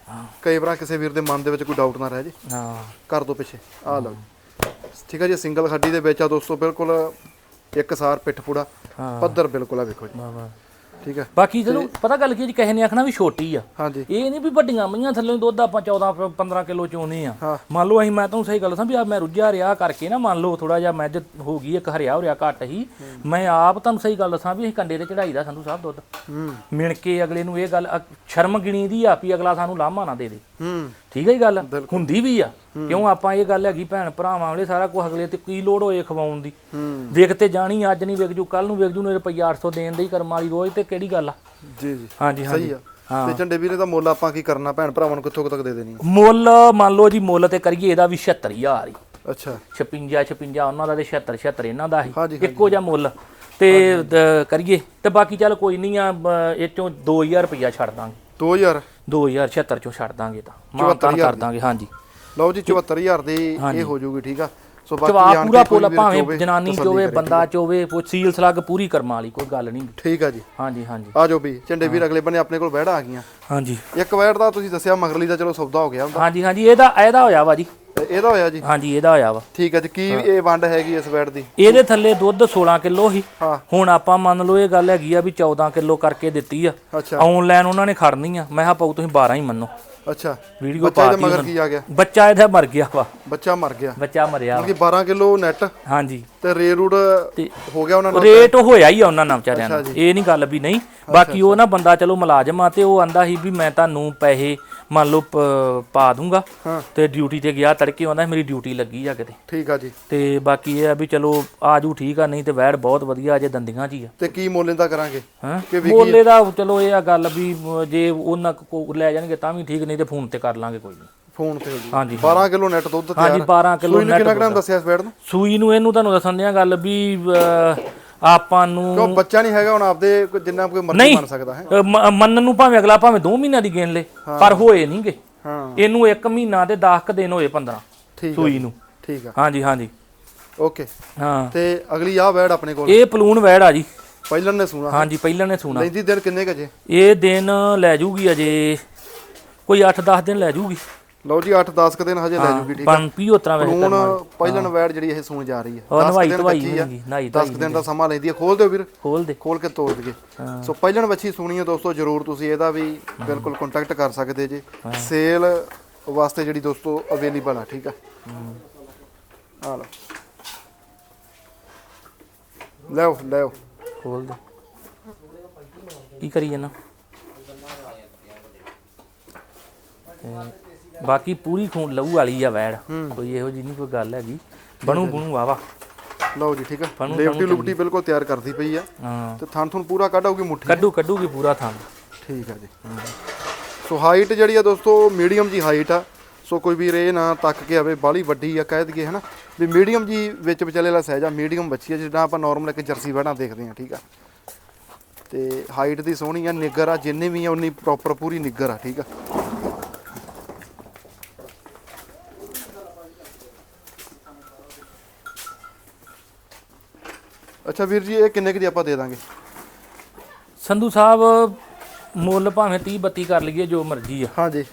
ਕਈ ਵਾਰ ਕਿਸੇ ਵੀਰ ਦੇ ਮਨ ਦੇ ਵਿੱਚ ਕੋਈ ਡਾਊਟ ਨਾ ਰਹਿ ਜੇ। ਹਾਂ। ਕਰ ਦੋ ਪਿੱਛੇ। ਆ ਲਓ ਠੀਕ ਆ ਜੀ ਸਿੰਗਲ ਖੱਡੀ ਦੇ ਵਿੱਚ ਆ ਦੋਸਤੋ ਬਿਲਕੁਲ ਇੱਕ ਸਾਰ ਪਿੱਠ ਪੁੜਾ ਹਾਂ। ਪੱਧਰ ਬਿਲਕੁਲ ਆ ਵੇਖੋ ਜੀ। ਵਾਹ ਵਾਹ। ਠੀਕ ਹੈ। ਬਾਕੀ ਜਦੋਂ ਪਤਾ ਗੱਲ ਕੀ ਜੀ ਕਿਸੇ ਨੇ ਆਖਣਾ ਵੀ ਛੋਟੀ ਆ। ਹਾਂਜੀ। ਇਹ ਨਹੀਂ ਵੀ ਵੱਡੀਆਂ ਮਈਆਂ ਥੱਲੇ ਦੁੱਧ ਆਪਾਂ 14 ਪ- 15 ਕਿਲੋ ਚੋਨੇ ਆ। ਮੰਨ ਲਓ ਅਸੀਂ ਮੈਂ ਤੁਹਾਨੂੰ ਸਹੀ ਗੱਲ ਦੱਸਾਂ ਵੀ ਆ ਮੈਂ ਰੁੱਝਿਆ ਰਿਹਾ ਕਰਕੇ ਨਾ ਮੰਨ ਲਓ ਥੋੜਾ ਜਿਹਾ ਮੱਝ ਹੋ ਗਈ ਇੱਕ ਹਰਿਆ ਹੋ ਰਿਹਾ ਘੱਟ ਹੀ। ਮੈਂ ਆਪ ਤੁਹਾਨੂੰ ਸਹੀ ਗੱਲ ਦੱਸਾਂ ਵੀ ਅਸੀਂ ਕੰਡੇ ਤੇ ਚੜਾਈ ਦਾ ਸੰਧੂ ਸਾਹਿਬ ਦੁੱਧ। ਹੂੰ। ਮਿਣ ਕੇ ਅਗਲੇ ਨੂੰ ਇਹ ਗੱਲ ਸ਼ਰਮ ਗਿਣੀ ਦੀ ਆ ਵੀ ਅਗਲਾ ਸਾਨੂੰ ਲਾਮਾ ਨਾ ਦੇ ਦੇ। ਹੂੰ। ਠੀਕ ਹੈ ਜੀ ਗੱਲ? ਹੁੰਦੀ ਵੀ ਆ। ਕਿਉਂ ਆਪਾਂ ਇਹ ਗੱਲ ਹੈਗੀ ਭੈਣ ਭਰਾਵਾਂ ਵਾਲੇ ਸਾਰਾ ਕੁਝ ਅਗਲੇ ਤੇ ਕੀ ਲੋੜ ਹੋਏ ਖਵਾਉਣ ਦੀ? ਵੇਖ ਤੇ ਜਾਣੀ ਅੱਜ ਨਹੀਂ ਵੇਖ ਜੂ ਕੱਲ ਨੂੰ ਵੇਖ ਜੂ ਨੇ ਰੁਪਈਆ 800 ਦੇਣ ਦੇ ਹੀ ਕਰਮ ਵਾਲੀ ਰੋਜ਼ ਤੇ ਕਿਹੜੀ ਗੱਲ ਆ? ਜੀ ਜੀ। ਹਾਂਜੀ ਹਾਂਜੀ। ਸਹੀ ਆ। ਤੇ ਝੰਡੇ ਵੀਰੇ ਦਾ ਮੁੱਲ ਆਪਾਂ ਕੀ ਕਰਨਾ? ਭੈਣ ਭਰਾਵਾਂ ਨੂੰ ਕਿੱਥੋਂ ਤੱਕ ਦੇ ਦੇਣੀ? ਮੁੱਲ ਮੰਨ ਲਓ ਜੀ ਮੁੱਲ ਤੇ ਕਰੀਏ ਇਹਦਾ ਵੀ 76000 ਹੀ। ਅੱਛਾ। 56 56 ਉਹਨਾਂ ਦਾ ਤੇ 76 76 ਇਹਨਾਂ ਦਾ ਹੀ। ਇੱਕੋ ਜਿਹਾ ਮੁੱਲ। ਤੇ ਕਰੀਏ। ਤੇ ਬਾਕੀ ਚੱਲ ਕੋਈ ਨਹੀਂ ਆ ਇਹ ਚੋਂ 2000 ਰੁਪਇਆ ਛੱਡ ਦਾਂਗੇ। 2000 2076 ਚੋਂ ਛੱਡ ਦਾਂਗੇ ਤਾਂ। ਮਾਨਤਾਨ ਕਰ ਦਾਂਗੇ ਹਾਂਜੀ। ਲਓ ਜੀ 74000 ਦੀ ਇਹ ਹੋ ਜਾਊਗੀ ਠੀਕ ਆ? ਸੋ ਬਾਕੀ ਆਣ ਪੂਰਾ ਪੋਲਾ ਭਾਵੇਂ ਜਨਾਨੀ ਚੋਵੇ। ਬੰਦਾ ਚੋਵੇ ਸੀਲ ਸਲੱਗ ਪੂਰੀ ਕਰਮਾ ਵਾਲੀ ਕੋਈ ਗੱਲ ਨਹੀਂ। ਠੀਕ ਆ ਜੀ। ਹਾਂਜੀ ਹਾਂਜੀ। ਆ ਜਾਓ ਵੀ ਝੰਡੇ ਵੀਰ ਅਗਲੇ ਬੰਨੇ ਆਪਣੇ ਕੋਲ ਵਹਿੜਾ ਆ ਗਈਆਂ। ਹਾਂਜੀ। ਇੱਕ ਵਹਿੜ ਦਾ ਤੁਸੀਂ ਦੱਸਿਆ ਮਗਰਲੀ ਦਾ ਚਲੋ ਸੌਦਾ ਹੋ ਗਿਆ ਹੁੰਦਾ। ਹਾਂਜੀ ਹਾਂਜੀ ਇਹਦਾ ਇਹਦਾ ਹੋਇਆ ਵਾ ਜੀ। ਤੇ ਇਹਦਾ ਹੋਇਆ ਜੀ? ਹਾਂਜੀ ਇਹਦਾ ਹੋਇਆ ਵਾ। ਠੀਕ ਹੈ ਜੀ ਕੀ ਇਹ ਵੰਡ ਹੈਗੀ ਇਸ ਵਹਿੜ ਦੀ? ਇਹਦੇ ਥੱਲੇ ਦੁੱਧ 16 ਕਿਲੋ ਸੀ। ਹਾਂ। ਹੁਣ ਆਪਾਂ ਮੰਨ ਲਓ ਇਹ ਗੱਲ ਹੈਗੀ ਆ ਵੀ 14 ਕਿਲੋ ਕਰਕੇ ਦਿੱਤੀ ਆ। ਅੱਛਾ। ਆਨਲਾਈਨ ਉਹਨਾਂ ਨੇ ਖੜਨੀ ਆ। ਮੈਂ ਕਿਹਾ ਪਾਉ ਤੁਸੀਂ 12 ਹੀ ਮੰਨੋ। ਅੱਛਾ। ਵੀਡੀਓ ਬੱਚਾ ਪਾ ਇਹਦੇ ਮਗਰ ਕੀ ਆ ਗਿਆ? ਬੱਚਾ ਇਹਦਾ ਮਰ ਗਿਆ ਵਾ। ਬੱਚਾ ਮਰ ਗਿਆ। ਬੱਚਾ ਮਰਿਆ ਵਾ। ਕਿ 12 ਕਿਲੋ ਨੈਟ ਹਾਂਜੀ। ਤੇ ਰੇਰੂਡ ਤੇ ਹੋ ਗਿਆ ਉਹਨਾਂ ਨਾਲ? ਰੇਟ ਹੋਇਆ ਹੀ ਆ ਉਹਨਾਂ ਨਾਲ ਵਿਚਾਰਿਆਂ ਨਾਲ। ਇਹ ਨਹੀਂ ਗੱਲ ਵੀ ਨਹੀਂ। ਬਾਕੀ ਉਹ ਨਾ ਬੰਦਾ ਚਲੋ ਮੁਲਾਜ਼ਮ ਆ ਤੇ ਉਹ ਆਂਦਾ ਸੀ ਵੀ ਮੈਂ ਤੁਹਾਨੂੰ ਪੈਸੇ ਮੰਨ ਲਓ ਪ- ਪਾ ਦੂੰਗਾ। ਹਾਂ। ਤੇ ਡਿਊਟੀ ਤੇ ਗਿਆ ਤੜਕੇ ਆਉਂਦਾ ਮੇਰੀ ਡਿਊਟੀ ਲੱਗੀ ਆ ਕਿਤੇ। ਠੀਕ ਆ ਜੀ। ਤੇ ਬਾਕੀ ਇਹ ਆ ਵੀ ਚਲੋ ਆਜੂ ਠੀਕ ਆ ਨਹੀਂ ਤੇ ਵੈੜ ਬਹੁਤ ਵਧੀਆ ਅਜੇ ਦੰਦੀਆਂ ਚ ਹੀ ਆ। ਤੇ ਕੀ ਮੁੱਲ ਇਹਦਾ ਕਰਾਂਗੇ? ਹਾਂ? ਕਿ ਵਿਕੀ- ਬੋਲੇ ਦਾ ਚਲੋ ਇਹ ਆ ਗੱਲ ਵੀ ਅਮ, ਜੇ ਉਹਨਾਂ ਕੋ ਲੈ ਜਾਣਗੇ ਤਾਂ ਵੀ ਠੀਕ ਨਹੀਂ ਤੇ ਫੋਨ ਤੇ ਕਰ ਲਾਂਗੇ ਕੋਈ ਨਹੀਂ। ਫੋਨ ਤੇ ਜੀ। ਹਾਂਜੀ 12 ਕਿਲੋ ਨੈਟ ਦੁੱਧ ਤਿਆਰ ਹਾਂਜੀ 12 ਕਿਲੋ ਸੂਈ ਨੂੰ ਕਿੰਨਾ ਗ੍ਰਾਮ ਦੱਸਿਆ ਇਸ ਵੈੜ ਨੂੰ? ਸੂਈ ਨੂੰ ਇਹਨੂੰ ਤੁਹਾਨੂੰ ਦੱਸਣ ਦਿਆਂ ਗੱਲ ਵੀ ਅਹ, ਆਪਾਂ ਨੂੰ ਕਿਉਂ ਬੱਚਾ ਨਹੀਂ ਹੈਗਾ ਹੁਣ ਆਪਦੇ ਕੋਈ ਜਿੰਨਾ ਕੋਈ ਮਰਜ਼ੀ ਨਹੀਂ। ਬਣ ਸਕਦਾ ਹੈ। ਅਹ, ਮ- ਮੰਨਣ ਨੂੰ ਭਾਵੇਂ ਅਗਲਾ ਭਾਵੇਂ 2 ਮਹੀਨਿਆਂ ਦੀ ਗੇਨ ਲੇ ਪਰ ਹੋਏ ਨਹੀਂਗੇ। ਹਾਂ। ਇਹਨੂੰ 1 ਮਹੀਨਾ ਤੇ 10 ਕ ਦਿਨ ਹੋਏ 15 ਠੀਕ ਆ ਸੂਈ ਨੂੰ। ਠੀਕ ਆ। ਹਾਂਜੀ ਹਾਂਜੀ। ਓਕੇ। ਹਾਂ। ਤੇ ਅਗਲੀ ਆ ਵੈੜ ਆਪਣੇ ਕੋਲ। ਇਹ ਪਲੂਨ ਵੈੜ ਆ ਜੀ। ਪਹਿਲਨ ਨੇ ਸੁਣਾ। ਹਾਂਜੀ ਪਹਿਲਾਂ ਨੇ ਸੁਣਾ। ਲੈਂਦੀ ਦਿਨ ਕਿੰਨੇ ਕਜੇ ਇਹ ਦਿਨ ਲੈ ਜੂਗੀ ਅਜੇ ਕੋਈ 8-10 ਦਿਨ ਲੈ ਜੂਗੀ। ਲਓ ਜੀ 8-10 ਕ ਦਿਨ ਹਜੇ ਲੈ ਜੂਗੀ ਠੀਕ ਆ? ਪਨ ਪੀ ਉਤਰਾ ਵੈਸੇ ਹੁਣ ਪਹਿਲਨ ਵੈੜ ਜਿਹੜੀ ਇਹ ਸੂਣ ਜਾ ਰਹੀ ਹੈ। 10 ਨਵਾਈ ਧਵਾਈ ਹੋਊਗੀ ਨਹਾਈ 10 ਦਿਨ ਦਾ ਸਮਾਂ ਲੈਂਦੀ ਹੈ ਖੋਲ ਦਿਓ ਵੀਰ। ਖੋਲ ਦੇ। ਖੋਲ ਕੇ ਤੋੜ ਦਈਏ। ਸੋ ਪਹਿਲਣ ਵੱਛੀ ਸੁਣੀ ਹੈ ਦੋਸਤੋ ਜਰੂਰ ਤੁਸੀਂ ਇਹਦਾ ਵੀ ਬਿਲਕੁਲ ਕੰਟੈਕਟ ਕਰ ਸਕਦੇ ਜੇ। ਸੇਲ ਵਾਸਤੇ ਜਿਹੜੀ ਦੋਸਤੋ ਅਵੇਲੇਬਲ ਆ ਠੀਕ ਆ? ਆ ਲਓ। ਲਓ ਲਓ ਖੋਲ ਦੇ। ਕੀ ਕਰੀ ਤੇ ਬਾਕੀ ਪੂਰੀ ਖੂਨ ਲਹੂ ਵਾਲੀ ਆ ਵੈੜ। ਕੋਈ ਇਹੋ ਜੀ ਨਹੀਂ ਕੋਈ ਗੱਲ ਹੈਗੀ। ਬਣੂ ਬਣੂ ਵਾਵਾ ਲਓ ਜੀ ਠੀਕ ਆ। ਲੇਵਟੀ ਲੁਪਟੀ ਬਿਲਕੁਲ ਤਿਆਰ ਕਰਦੀ ਪਈ ਆ। ਹਾਂ। ਤੇ ਥਣ ਥਣ ਪੂਰਾ ਕੱਢਾਉਗੀ ਮੁੱਠੀ ਕੱਢੂ ਕੱਢੂਗੀ ਪੂਰਾ ਥਾਂ ਠੀਕ ਆ ਜੀ। ਸੋ ਹਾਈਟ ਜਿਹੜੀ ਆ ਦੋਸਤੋ ਮੀਡੀਅਮ ਜੀ ਹਾਈਟ ਆ। ਸੋ ਕੋਈ ਵੀਰ ਇਹ ਨਾ ਤੱਕ ਕੇ ਆਵੇ ਬਾਲੀ ਵੱਡੀ ਆ ਕਹਿ ਦਈਏ ਹਨਾ। ਵੀ ਮੀਡੀਅਮ ਜੀ ਵਿੱਚ ਵਿਚਾਲੇ ਵਾਲਾ ਸਾਈਜ਼ ਆ ਮੀਡੀਅਮ ਬੱਚੀ ਆ ਜਿੱਦਾਂ ਆਪਾਂ ਨਾਰਮਲ ਇੱਕ ਜਰਸੀ ਵੜਾਂ ਦੇਖਦੇ ਆ ਠੀਕ ਆ। ਤੇ ਹਾਈਟ ਦੀ ਸੋਹਣੀ ਆ ਨਿੱਗਰ ਆ ਜਿੰਨੇ ਵੀ ਆ ਉਨੀ ਪ੍ਰੋਪਰ ਪੂਰੀ ਨਿੱਗਰ ਆ ਠੀਕ ਆ। ਅੱਛਾ ਵੀਰ ਜੀ ਇਹ ਕਿੰਨੇ ਕੁ ਦੀ ਆਪਾਂ ਦੇ ਦਾਂਗੇ? ਸੰਧੂ ਸਾਹਿਬ ਮੁੱਲ ਭਾਵੇਂ 30 32 ਕਰ ਲਈਏ ਜੋ ਮਰਜ਼ੀ ਆ। ਹਾਂਜੀ।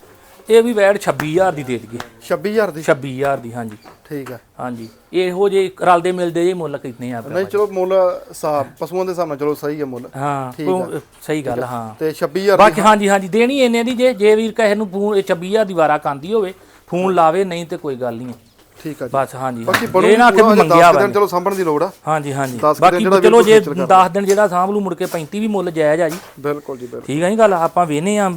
ਇਹ ਵੀ ਵੈੜ 26000 ਦੀ ਦੇ ਦਈਏ। 26000 ਦੀ? 26000 ਦੀ ਹਾਂਜੀ। ਠੀਕ ਆ। ਹਾਂਜੀ। ਇਹੋ ਜੇ ਰਲਦੇ ਮਿਲਦੇ ਜੇ ਮੁੱਲ ਕਿਤਨੇ ਆ ਨਹੀਂ ਚਲੋ ਮੁੱਲ ਸਾਫ਼ ਪਸ਼ੂਆਂ ਦੇ ਹਿਸਾਬ ਨਾਲ ਚਲੋ ਸਹੀ ਹੈ ਮੁੱਲ। ਹਾਂ ਉਹ ਸਹੀ ਗੱਲ ਹਾਂ। ਤੇ 26000 ਬਾਕੀ ਹਾਂਜੀ ਹਾਂਜੀ ਦੇਣੀ ਇੰਨੇ ਦੀ ਜੇ ਜੇ ਵੀਰ ਕਹੇ ਨੂੰ ਫੋਨ 26000 ਦੀ ਵਾਰਾ ਕਾਂਦੀ ਹੋਵੇ ਫੋਨ ਲਾਵੇ ਨਹੀਂ ਤੇ ਕੋਈ ਗੱਲ ਨਹੀਂ। ਠੀਕ ਆ ਜੀ। ਬਸ ਹਾਂਜੀ ਬਾਕੀ। ਬਣੂ ਇਹ ਨਾ ਕਿ ਮੰਗਿਆ 10 ਵਾ ਚਲੋ ਸਾਂਭਣ ਦੀ ਲੋੜ ਆ। ਹਾਂਜੀ ਹਾਂਜੀ। ਬਾਕੀ ਚਲੋ ਜੇ ਬਿਲਕੁਲ ਖੇਚਲ 10 ਦਿਨ ਜਿਹੜਾ ਸਾਂਭ ਲੂ ਮੁੜ ਕੇ 35 ਵੀ ਮੁੱਲ ਜਾਇਜ਼ ਆ ਜੀ। ਬਿਲਕੁਲ ਜੀ ਬਿਲਕੁਲ। ਠੀਕ ਹੈ ਨਹੀਂ ਗੱਲ ਆਪਾਂ ਵੇਨੇ ਆ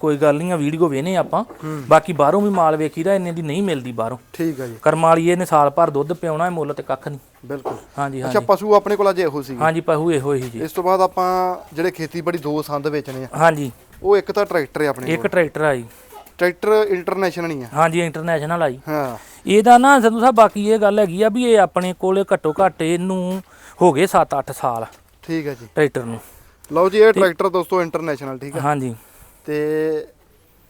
ਕੋਈ ਗੱਲ ਨਹੀਂ ਆ ਵੀਡੀਓ ਵੇਨੇ ਆਪਾਂ। ਬਾਕੀ ਬਾਹਰੋਂ ਵੀ ਮਾਲ ਵੇਖੀਦਾ ਇੰਨੇ ਦੀ ਨਹੀਂ ਮਿਲਦੀ ਬਾਹਰੋਂ। ਠੀਕ ਆ ਜੀ। ਕਰਮ ਵਾਲੀ ਇਹਨੇ ਸਾਲ ਭਰ ਦੁੱਧ ਪਿਆਉਣਾ ਹੈ ਮੁੱਲ ਤੇ ਕੱਖ ਨਹੀਂ। ਬਿਲਕੁਲ। ਹਾਂਜੀ ਅੱਛਾ ਹਾਂਜੀ। ਪਸ਼ੂ ਆਪਣੇ ਕੋਲ ਅਜੇ ਇਹੋ ਸੀ ਹਾਂਜੀ ਪਹੂ ਇਹੋ ਹੀ ਜੀ। ਇਸ ਤੋਂ ਬਾਅਦ ਆਪਾਂ ਜਿਹੜੇ ਖੇਤੀਬਾੜੀ ਦੋ ਸੰਦ ਵੇਚਣੇ ਆ ਹਾਂਜੀ। ਉਹ ਇੱਕ ਤਾਂ ਟਰੈਕਟਰ ਹੈ ਆਪਣੇ ਇੱਕ ਟਰੈਕਟਰ ਆ ਜੀ। ਕੋਲ ਟਰੈਕਟਰ ਇੰਟਰਨੈਸ਼ਨਲ ਹੀ ਆ। ਹਾਂਜੀ ਇੰਟਰਨੈਸ਼ਨਲ ਆ ਜੀ। ਹਾਂ। ਇਹਦਾ ਨਾ ਸੰਧੂ ਸਾਹਿਬ ਬਾਕੀ ਇਹ ਗੱਲ ਹੈਗੀ ਆ ਵੀ ਇਹ ਆਪਣੇ ਕੋਲੇ ਘੱਟੋ ਘੱਟ ਇਹਨੂੰ ਹੋ ਗਏ 7-8 ਸਾਲ ਠੀਕ ਹੈ ਜੀ। ਟਰੈਕਟਰ ਨੂੰ। ਲਓ ਜੀ ਇਹ ਟਰੈਕਟਰ ਦੋਸਤੋ ਇੰਟਰਨੈਸ਼ਨਲ ਠੀਕ ਆ? ਹਾਂਜੀ। ਤੇ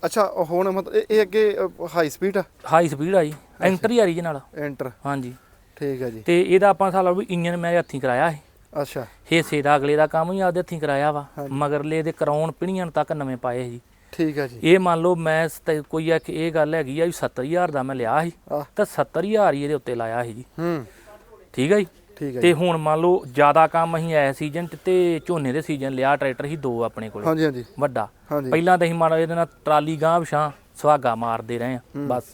ਅੱਛਾ ਹੁਣ ਮਤਲਬ ਇਹ- ਅੱਗੇ ਹਾਈ ਸਪੀਡ ਆ? ਹਾਈ ਸਪੀਡ ਆ ਜੀ। ਐਂਟਰ ਹੀ ਆ ਰਹੀ ਜੀ ਨਾਲ। ਐਂਟਰ ਹਾਂਜੀ। ਠੀਕ ਹੈ ਜੀ। ਤੇ ਇਹਦਾ ਆਪਾਂ ਸਾਲਾ ਵੀ ਇੰਜਨ ਮੈਂ ਹੱਥੀਂ ਕਰਾਇਆ ਸੀ। ਅੱਛਾ। ਹਿੱਸੇ ਦਾ ਅਗਲੇ ਦਾ ਕੰਮ ਵੀ ਆਪਦੇ ਹੱਥੀਂ ਕਰਾਇਆ ਵਾ। ਮਗਰਲੇ ਦੇ ਕਰਾਉਣ ਪਿਣੀਆਂ ਤੱਕ ਨਵੇਂ ਪਾਏ ਸੀ। ਠੀਕ ਹੈ ਜੀ। ਇਹ ਮੰਨ ਲਓ ਮੈਂ ਸਤ- ਕੋਈ ਆ ਕਿ ਇਹ ਗੱਲ ਹੈਗੀ ਆ ਵੀ 70000 ਦਾ ਮੈਂ ਲਿਆ ਸੀ ਆਹ। ਤਾਂ 70000 ਹੀ ਇਹਦੇ ਉੱਤੇ ਲਾਇਆ ਸੀ ਜੀ। ਹੂੰ। ਠੀਕ ਹੈ ਜੀ? ਠੀਕ ਹੈ ਜੀ। ਤੇ ਹੁਣ ਮੰਨ ਲਓ ਜ਼ਿਆਦਾ ਕੰਮ ਅਸੀਂ ਐ ਸੀਜ਼ਨ ਤੇ ਝੋਨੇ ਦੇ ਸੀਜ਼ਨ ਲਿਆ ਟਰੈਕਟਰ ਹੀ ਦੋ ਆਪਣੇ ਕੋਲ। ਹਾਂਜੀ ਹਾਂਜੀ। ਵੱਡਾ। ਹਾਂਜੀ। ਪਹਿਲਾਂ ਤਾਂ ਅਸੀਂ ਮਾੜਾ ਇਹਦੇ ਨਾਲ ਟਰਾਲੀ ਗਾਂਹ ਵਿਛਾਂ ਸੁਹਾਗਾ ਮਾਰਦੇ ਰਹੇ ਆ ਬਸ।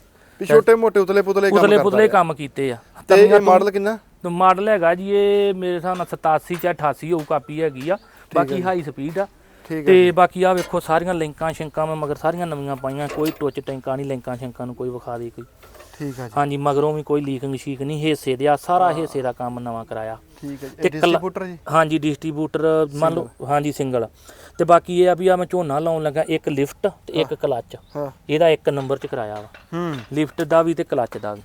ਵੀ ਛੋਟੇ ਮੋਟੇ ਉਤਲੇ ਪੁਤਲੇ ਕੰਮ ਕਰਦਾ ਪੁਤਲੇ ਕੰਮ ਕੀਤੇ ਆ। ਤੇ ਇਹ ਮਾਡਲ ਕਿੰਨਾ? ਮਾਡਲ ਹੈਗਾ ਜੀ ਇਹ ਮੇਰੇ ਹਿਸਾਬ ਨਾਲ 87 ਜਾਂ 88 ਹੋਊ ਕਾਪੀ ਹੈਗੀ ਆ। ਬਾਕੀ ਹਾਈ ਸਪੀਡ ਆ। ਤੇ ਬਾਕੀ ਆ ਵੇਖੋ ਸਾਰੀਆਂ ਲਿੰਕਾਂ ਸ਼ਿੰਕਾਂ ਮੈਂ ਮਗਰ ਸਾਰੀਆਂ ਨਵੀਆਂ ਪਾਈਆਂ ਕੋਈ ਟੁੱਚ ਟੈਂਕਾਂ ਨਹੀਂ ਲਿੰਕਾਂ ਸ਼ਿੰਕਾਂ ਨੂੰ ਕੋਈ ਵਿਖਾ ਦੇ ਕੋਈ। ਠੀਕ ਹੈ ਜੀ। ਹਾਂਜੀ ਮਗਰੋਂ ਵੀ ਕੋਈ ਲੀਕਿੰਗ ਸ਼ੀਕ ਨਹੀਂ ਹਿੱਸੇ ਦੇ ਆ ਸਾਰਾ ਹਿੱਸੇ ਦਾ ਕੰਮ ਨਵਾਂ ਕਰਾਇਆ। ਠੀਕ ਹੈ ਜੀ। ਡਿਸਟ੍ਰੀਬਿਊਟਰ ਜੀ? ਹਾਂਜੀ ਡਿਸਟ੍ਰੀਬਿਊਟਰ ਮੰਨ ਲਓ ਹਾਂਜੀ ਸਿੰਗਲ ਤੇ ਬਾਕੀ ਇਹ ਆ ਵੀ ਆ ਮੈਂ ਝੋਨਾ ਲਾਉਣ ਲੱਗਾ ਇੱਕ ਲਿਫਟ ਤੇ ਇੱਕ ਕਲੱਚ ਇਹਦਾ ਇੱਕ ਨੰਬਰ ਚ ਕਰਾਇਆ ਵਾ। ਹੂੰ। ਲਿਫਟ ਦਾ ਵੀ ਤੇ ਕਲੱਚ ਦਾ ਵੀ।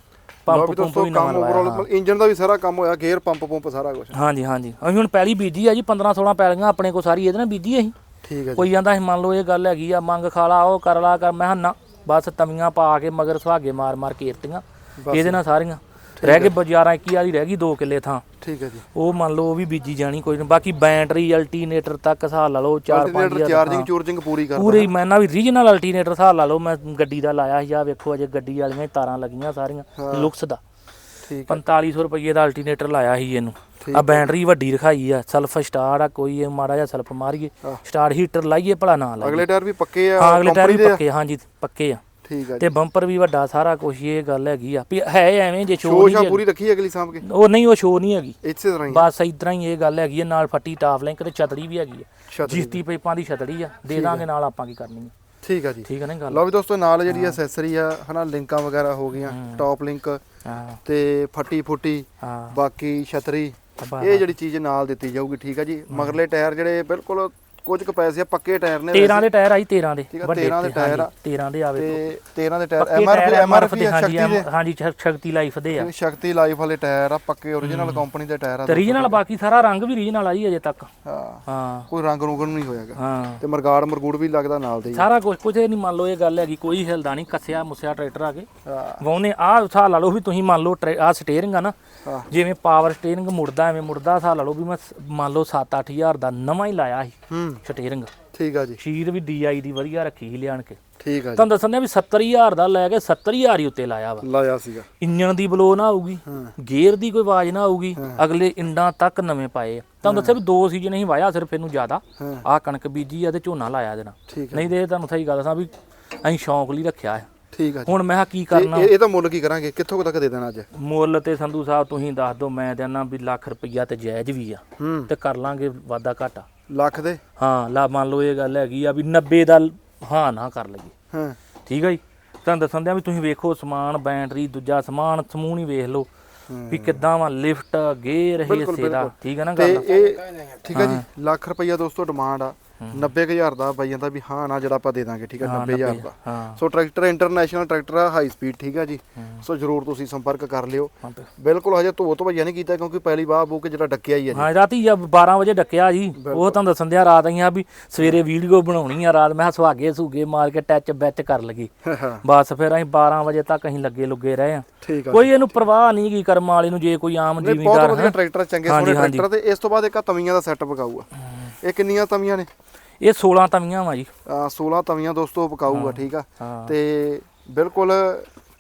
ਪੰਪ ਪੰਪ ਵੀ ਨਵਾਂ ਓਵਰਆਲ ਇੰਜਨ ਦਾ ਵੀ ਸਾਰਾ ਕੰਮ ਹੋਇਆ ਗੇਅਰ ਪੰਪ ਪੰਪ ਸਾਰਾ ਕੁਝ ਹਾਂਜੀ ਹਾਂਜੀ। ਅਸੀਂ ਹੁਣ ਪਹਿਲੀ ਬੀਜੀ ਆ ਜੀ 15 16 ਪੈਲੀਆਂ ਆਪਣੇ ਕੋ ਸਾਰੀ ਇਹਦੇ ਨਾਲ ਬੀਜੀ ਅਸੀਂ ਠੀਕ ਹੈ ਜੀ। ਕੋਈ ਜਾਂਦਾ ਸੀ ਮੰਨ ਲਓ ਇਹ ਗੱਲ ਹੈਗੀ ਆ ਮੰਗ ਖਾ ਲਾ ਉਹ ਕਰ ਲਾ ਕਰ। ਮੈਂ ਕਿਹਾ ਨਾ ਬਸ ਤਵੀਆਂ ਪਾ ਕੇ ਮਗਰ ਸੁਹਾਗੇ ਮਾਰ ਮਾਰ ਕੇਰਤੀਆਂ ਇਹਦੇ ਨਾਲ ਸਾਰੀਆਂ। ਰਹਿ ਗਏ 11 21 ਵਾਲੀ ਰਹਿ ਗਈ 2 ਕਿੱਲੇ ਥਾਂ। ਠੀਕ ਹੈ ਜੀ। ਉਹ ਮੰਨ ਲਓ ਉਹ ਵੀ ਬੀਜੀ ਜਾਣੀ ਕੋਈ ਨਹੀਂ ਬਾਕੀ ਬੈਟਰੀ ਅਲਟੀਨੇਟਰ ਤੱਕ ਹਿਸਾਬ ਲਾ ਲਓ 4 5 ਅਲਟਰਨੇਟਰ ਚਾਰਜਿੰਗ ਚੂਰਜਿੰਗ ਪੂਰੀ ਕਰਦਾ ਪੂਰੇ ਹੀ ਮੈਂ ਨਾ ਵੀ ਰੀਜਨਲ ਅਲਟੀਨੇਟਰ ਹਿਸਾਬ ਲਾ ਲਓ ਮੈਂ ਗੱਡੀ ਦਾ ਲਾਇਆ ਸੀ ਆ ਵੇਖੋ ਅਜੇ ਗੱਡੀ ਵਾਲੀਆਂ ਹੀ ਤਾਰਾਂ ਲੱਗੀਆਂ ਸਾਰੀਆਂ ਲੁਕਸ ਦਾ। 4500 ਰੁਪਏ ਦਾ ਅਲਟੀਨੇਟਰ ਲਾਇਆ ਸੀ ਇਹਨੂੰ। ਆ ਬੈਟਰੀ ਵੱਡੀ ਰਖਾਈ ਆ ਸਲਫ ਸਟਾਰ ਆ ਕੋਈ ਇਹ ਮਾੜਾ ਜਿਹਾ ਸਲਫ ਮਾਰੀਏ ਸਟਾਰ ਹੀਟਰ ਲਾਈਏ ਭਲਾ ਨਾ ਲਾਈਏ। ਅਗਲੇ ਟਾਇਰ ਵੀ ਪੱਕੇ ਆ ਹਾਂ ਅਗਲੇ ਟਾਇਰ ਵੀ? ਪੱਕੇ ਹਾਂਜੀ ਪੱਕੇ ਆ। ਠੀਕ ਤੇ ਬੰਪਰ ਵੀ ਵੱਡਾ ਸਾਰਾ ਕੁਝ ਇਹ ਗੱਲ ਹੈਗੀ ਆ। ਵੀ ਹੈ ਐਵੇਂ ਜੇ ਸ਼ੋ ਸ਼ੋਸ਼ਾ ਨਹੀਂ ਪੂਰੀ ਰੱਖੀ ਅਗਲੀ ਸਾਂਭ ਕੇ। ਉਹ ਨਹੀਂ ਉਹ ਸ਼ੋ ਨਹੀਂ ਹੈਗੀ। ਇਸੇ ਤਰ੍ਹਾਂ ਹੀ ਬਸ ਇਦਾਂ ਹੀ ਇਹ ਗੱਲ ਹੈਗੀ ਆ ਨਾਲ ਫੱਟੀ ਟਾਪ ਲਿੰਕ ਤੇ ਛਤਰੀ ਵੀ ਹੈਗੀ ਆ। ਜਿਸਤੀ ਪੇਪਾਂ ਦੀ ਛਤਰੀ ਆ ਦੇ ਦਾਂਗੇ ਨਾਲ ਆਪਾਂ ਕੀ ਕਰਨੀ ਆ। ਠੀਕ ਹੈ ਜੀ। ਠੀਕ ਹੈ ਨਾ ਗੱਲ? ਲਓ ਵੀ ਦੋਸਤੋ ਨਾਲ ਜਿਹੜੀ ਐਸੈਸਰੀ ਆ ਹਨਾ ਲਿੰਕਾਂ ਵਗੈਰਾ ਹੋ ਗਈਆਂ ਟੌਪ ਲਿੰਕ ਤੇ ਫੱਟੀ ਫੁੱਟੀ ਬਾਕੀ ਛਤਰੀ। ਇਹ ਜਿਹੜੀ ਚੀਜ਼ ਨਾਲ ਦਿੱਤੀ ਜਾਊਗੀ ਠੀਕ ਹੈ ਜੀ। ਮਗਰਲੇ ਟਾਇਰ ਜਿਹੜੇ ਬਿਲਕੁਲ ਕੁਝ ਕੁ ਪੈਸੇ ਆ ਪੱਕੇ ਟਾਇਰ ਨੇ 13 ਦੇ ਟਾਇਰ ਆਈ 13 ਦੇ। ਠੀਕ ਆ, 13 ਦੇ ਟਾਇਰ ਆ। 13 ਦੇ ਆਵੇ ਤੇ 13 ਦੇ ਟਾਇਰ ਐਮਆਰਪੀ ਐਮਆਰਪੀ ਸ਼ਕਤੀ ਦੇ। ਹਾਂਜੀ ਸ਼ਕ- ਸ਼ਕਤੀ ਲਾਈਫ ਦੇ ਆ। ਸ਼ਕਤੀ ਲਾਈਫ ਵਾਲੇ ਟਾਇਰ ਆ ਪੱਕੇ origignal ਕੰਪਨੀ ਦੇ ਟਾਇਰ ਆ ਤੇ ਰੀਜਨਲ ਬਾਕੀ ਸਾਰਾ ਰੰਗ ਵੀ ਰੀਜਨਲ ਆਈ ਅਜੇ ਤੱਕ। ਹਾਂ। ਹਾਂ। ਕੋਈ ਰੰਗ ਰੁੰਗਣ ਨਹੀਂ ਹੋਇਆਗਾ ਹਾਂ। ਤੇ ਮਰਗਾੜ ਮਰਗੂੜ ਵੀ ਲੱਗਦਾ ਨਾਲ ਦੇ। ਸਾਰਾ ਕੁਝ ਕੁਝ ਨਹੀਂ ਮੰਨ ਲਓ ਇਹ ਗੱਲ ਹੈਗੀ ਕੋਈ ਹਿਲਦਾ ਨਹੀਂ ਕੱਸਿਆ ਮੁੱਸਿਆ ਟਰੈਕਟਰ ਆ ਕੇ। ਵਾਉਨੇ ਆਹ ਹਿਸਾਬ ਲਾ ਲਓ ਵੀ ਤੁਸੀਂ ਮੰਨ ਲਓ ਆ ਸਟੀਅਰਿੰਗ ਆ ਨਾ। ਜਿਵੇਂ ਪਾਵਰ ਸਟੀਅਰਿੰਗ ਮੁੜਦਾ ਐਵੇਂ ਮੁੜਦਾ ਹਿਸਾਬ ਲਾ ਲਓ ਵੀ ਮੈਂ ਮੰਨ ਲਓ 7-8000 ਦਾ ਨਵਾਂ ਹੀ ਲਾਇਆ ਸੀ ਸਟੀਅਰਿੰਗ ਠੀਕ ਆ ਜੀ। ਸ਼ੀਰ ਵੀ DI ਦੀ ਵਧੀਆ ਰੱਖੀ ਸੀ ਲਿਆਣ ਕੇ। ਠੀਕ ਆ ਜੀ। ਤੁਹਾਨੂੰ ਦੱਸਣ ਦਿਆਂ ਵੀ 70000 ਦਾ ਲੈ ਕੇ 70000 ਹੀ ਉੱਤੇ ਲਾਇਆ ਵਾ। ਲਾਇਆ ਸੀਗਾ। ਇੰਜਣ ਦੀ ਬਲੋ ਨਾ ਆਊਗੀ ਗੇਅਰ ਦੀ ਕੋਈ ਆਵਾਜ਼ ਨਾ ਆਊਗੀ ਅਗਲੇ ਇੰਡਾਂ ਤੱਕ ਨਵੇਂ ਪਾਏ ਆ। ਤੁਹਾਨੂੰ ਦੱਸਿਆ ਵੀ ਦੋ ਸੀਜ਼ਨ ਹੀ ਵਾਇਆ ਸਿਰਫ ਇਹਨੂੰ ਜ਼ਿਆਦਾ। ਆਹ ਕਣਕ ਬੀਜੀ ਆ ਤੇ ਝੋਨਾ ਲਾਇਆ ਆ। ਨਹੀਂ ਤੇ ਤੁਹਾਨੂੰ ਸਹੀ ਗੱਲ ਦੱਸਾਂ ਵੀ ਅਸੀਂ ਸ਼ੌਂਕ ਲਈ ਰੱਖਿਆ ਹੈ ਠੀਕ ਆ ਜੀ। ਹੁਣ ਮੈਂ ਕਿਹਾ ਕੀ ਕਰਨਾ? ਇਹ ਇਹ ਤਾਂ ਮੁੱਲ ਕੀ ਕਰਾਂਗੇ? ਕਿੱਥੋਂ ਕੁ ਤੱਕ ਦੇ ਦੇਣਾ ਅੱਜ? ਮੁੱਲ ਤੇ ਸੰਧੂ ਸਾਹਿਬ ਤੁਸੀਂ ਦੱਸ ਦਿਓ ਮੈਂ ਦੇਣਾ ਵੀ ਲੱਖ ਰੁਪਈਆ ਤੇ ਜਾਇਜ਼ ਵੀ ਆ। ਹੂੰ। ਤੇ ਕਰ ਲਾਂਗੇ ਵਾਦਾ ਘਾਟਾ। ਲੱਖ ਦੇ? ਹਾਂ ਲਾ ਮੰਨ ਲਓ ਇਹ ਗੱਲ ਹੈਗੀ ਆ ਵੀ 90 ਦਾ ਹਾਂ ਨਾ ਕਰ ਲਈਏ। ਹਾਂ। ਠੀਕ ਹੈ ਜੀ? ਤੁਹਾਨੂੰ ਦੱਸਣ ਦਿਆਂ ਵੀ ਤੁਸੀਂ ਵੇਖੋ ਸਮਾਨ ਬੈਟਰੀ ਦੂਜਾ ਸਮਾਨ ਸਮੂਹ ਹੀ ਵੇਖ ਲਓ। ਵੀ ਕਿੱਦਾਂ ਵਾ ਲਿਫਟ ਗੇਅਰ ਹਿੱਸੇ ਦਾ। ਠੀਕ ਹੈ ਨਾ ਤੇ ਗੱਲ? ਇਹ ਠੀਕ ਆ ਜੀ ਲੱਖ ਰੁਪਈਆ ਦੋਸਤੋ ਡਿਮਾਂਡ ਆ। 90000 ਦਾ ਬਾਈ ਜਾਂਦਾ ਵੀ ਹਾਂ ਨਾ ਜਿਹੜਾ ਆਪਾਂ ਦੇ ਦਾਂਗੇ ਠੀਕ ਆ 90000 ਦਾ। ਹਾਂ। ਸੋ ਟਰੈਕਟਰ ਇੰਟਰਨੈਸ਼ਨਲ ਟਰੈਕਟਰ ਆ ਹਾਈ ਸਪੀਡ ਠੀਕ ਆ ਜੀ। ਸੋ ਜਰੂਰ ਤੁਸੀਂ ਸੰਪਰਕ ਕਰ ਲਿਓ। ਹਾਂ ਤੇ- ਬਿਲਕੁਲ ਹਜੇ ਧੋ ਧੋਈਆ ਨਹੀਂ ਕੀਤਾ ਕਿਉਂਕਿ ਪਹਿਲੀ ਵਾਰ ਬੁੱਕ ਜਿਹੜਾ ਡੱਕਿਆ ਹੀ ਜੀ। ਹਾਂ ਰਾਤੀ ਜਦ 12 ਵਜੇ ਡੱਕਿਆ ਜੀ। ਉਹ ਤੁਹਾਨੂੰ ਦੱਸਣ ਦਿਆਂ ਰਾਤ ਆਈਆਂ ਵੀ ਸਵੇਰੇ ਵੀਡੀਓ ਬਣਾਉਣੀ ਆ ਰਾਤ। ਮੈਂ ਸੁਹਾਗੇ ਸੁਗੇ ਮਾਰ ਕੇ ਟੱਚ ਵਿੱਚ ਕਰ ਲਗੀ ਹਾਂ ਬਸ ਫਿਰ ਅਸੀਂ 12 ਵਜੇ ਤੱਕ ਅਸੀਂ ਲੱਗੇ ਲੁੱਗੇ ਰਹੇ ਆ। ਕੋਈ ਇਹਨੂੰ ਪਰਵਾਹ ਨਹੀਂ ਕੀ ਕਰਮ ਵਾਲੇ ਨੂੰ ਜੇ ਕੋਈ ਆਮ ਨਹੀਂ ਬਹੁਤ ਜ਼ਿਮੀਂਦਾਰ ਵਧੀਆ ਟਰੈਕਟਰ ਚੰਗੇ ਸੋਹਣੇ। ਟਰੈਕਟਰ ਤੇ ਇਸ ਤੋਂ ਬਾਅਦ ਇੱਕ ਤਵੀਆਂ ਦਾ ਸੈੱਟ ਪਕਾਊਗਾ ਇਹ ਕਿੰਨੀਆਂ ਤਵੀਆਂ ਨੇ? ਇਹ 16 ਤਵੀਆਂ ਵਾ ਜੀ। ਆ 16 ਤਵੀਆਂ ਦੋਸਤੋ ਪਕਾਊਗਾ ਠੀਕ ਆ? ਹਾਂ। ਤੇ ਬਿਲਕੁਲ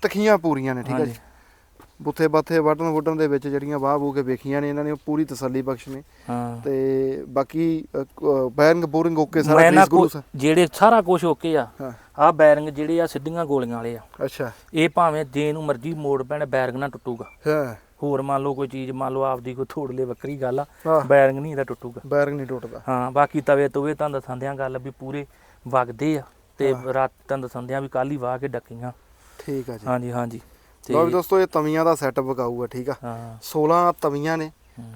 ਤਖੀਆਂ ਪੂਰੀਆਂ ਨੇ ਠੀਕ ਆ ਜੀ? ਬੁੱਥੇ ਬਾਥੇ ਵੱਢਣ ਵੁੱਢਣ ਦੇ ਵਿੱਚ ਜਿਹੜੀਆਂ ਵਾਹ ਬੂ ਕੇ ਵੇਖੀਆਂ ਨੇ ਇਹਨਾਂ ਨੇ ਉਹ ਪੂਰੀ ਤਸੱਲੀ ਬਖਸ਼ ਨੇ। ਹਾਂ। ਤੇ ਬਾਕੀ ਬੈਰਿੰਗ ਬੋਰਿੰਗ ਓਕੇ ਸਾਰਾ ਮੈਂ ਨਾ ਗ੍ਰੀਸ ਕੋ ਜਿਹੜੇ ਸਾਰਾ ਕੁਝ ਓਕੇ ਆ ਹਾਂ। ਆਹ ਬੈਰਿੰਗ ਜਿਹੜੇ ਆ ਸਿੱਧੀਆਂ ਗੋਲੀਆਂ ਵਾਲੇ ਆ। ਅੱਛਾ। ਇਹ ਭਾਵੇਂ ਜੇ ਨੂੰ ਮਰਜ਼ੀ ਮੋੜ ਪੈਣ ਬੈਰਿੰਗ ਨਾ ਟੁੱਟੂਗਾ। ਹਾਂ। ਹੋਰ ਮੰਨ ਲਓ ਕੋਈ ਚੀਜ਼ ਮੰਨ ਲਓ ਆਪਦੀ ਕੋਈ ਥੋੜ ਲੈ ਵੱਖਰੀ ਗੱਲ ਆ ਹਾਂ। ਬੈਰਿੰਗ ਨਹੀਂ ਇਹਦਾ ਟੁੱਟੂਗਾ। ਬੈਰਿੰਗ ਨਹੀਂ ਟੁੱਟਦਾ। ਹਾਂ ਬਾਕੀ ਤਵੇ ਤਵੇ ਤੁਹਾਨੂੰ ਦੱਸਦਿਆਂ ਗੱਲ ਵੀ ਪੂਰੇ ਵਗਦੇ ਆ ਤੇ ਰਾਤ ਤੁਹਾਨੂੰ ਦੱਸਦਿਆਂ ਵੀ ਕੱਲ ਹੀ ਵਾਹ ਕੇ ਡੱਕੀਆਂ। ਠੀਕ ਆ ਜੀ। ਹਾਂਜੀ ਹਾਂਜੀ। ਤੇ ਲਓ ਵੀ ਦੋਸਤੋ ਇਹ ਤਵੀਆਂ ਦਾ ਸੈੱਟ ਪਕਾਊਗਾ ਠੀਕ ਆ। ਹਾਂ। 16 ਤਵੀਆਂ ਨੇ।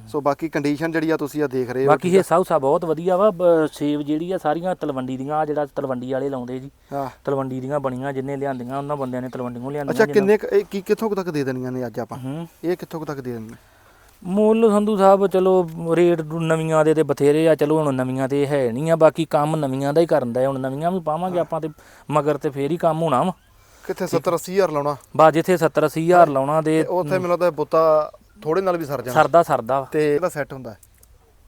ਸੋ ਬਾਕੀ ਕੰਡੀਸ਼ਨ ਜਿਹੜੀ ਆ ਤੁਸੀਂ ਆ ਦੇਖ ਰਹੇ ਹੋ ਬਾਕੀ ਇਹ ਸੌਸਾ ਬਹੁਤ ਵਧੀਆ ਵਾ ਬ- ਸੇਵ ਜਿਹੜੀ ਆ ਸਾਰੀਆਂ ਤਲਵੰਡੀ ਦੀਆਂ ਆ ਜਿਹੜਾ ਤਲਵੰਡੀ ਵਾਲੇ ਲਾਉਂਦੇ ਜੀ। ਹਾਂ। ਤਲਵੰਡੀ ਦੀਆਂ ਬਣੀਆਂ ਜਿੰਨੇ ਲਿਆਂਦੀਆਂ ਉਹਨਾਂ ਬੰਦਿਆਂ ਨੇ ਤਲਵੰਡੀਆਂ ਲਿਆਂਦੀਆਂ ਅੱਛਾ ਕਿੰਨੇ ਕੁ- ਇਹ ਕੀ ਕਿੱਥੋਂ ਕੁ ਤੱਕ ਦੇ ਦੇਣੀਆਂ ਨੇ ਅੱਜ ਆਪਾਂ? ਹੂੰ। ਇਹ ਕਿੱਥੋਂ ਕੁ ਤੱਕ ਦੇ ਦੇਣੀਆਂ? ਮੁੱਲ ਸੰਧੂ ਸਾਹਿਬ ਚਲੋ ਰੇਟ ਨਵੀਆਂ ਦੇ ਤੇ ਬਥੇਰੇ ਆ ਚਲੋ ਹੁਣ ਨਵੀਆਂ ਤੇ ਹੈ ਨਹੀਂ ਆ ਬਾਕੀ ਕੰਮ ਨਵੀਆਂ ਦਾ ਹੀ ਕਰਨ ਦਾ ਹੁਣ ਨਵੀਆਂ ਵੀ ਪਾਵਾਂਗੇ ਆਪਾਂ ਤੇ ਮਗਰ ਤੇ ਫੇਰ ਹੀ ਕੰਮ ਹੋਣਾ ਵਾ। ਕਿੱਥੇ 70 80 ਹਜ਼ਾਰ ਲਾਉਣਾ? ਬਾ ਜਿੱਥੇ 70 80 ਹਜ਼ਾਰ ਲਾਉਣਾ ਦੇ ਤੇ ਉੱਥੇ ਮੈਨੂੰ ਲੱਗਦਾ ਬੁੱਤਾ ਥੋੜੇ ਨਾਲ ਵੀ ਸਰ ਜਾਣਾ। ਸਰਦਾ ਸਰਦਾ ਵਾ। ਤੇ ਇਹਦਾ ਸੈੱਟ ਹੁੰਦਾ। ਹੈ।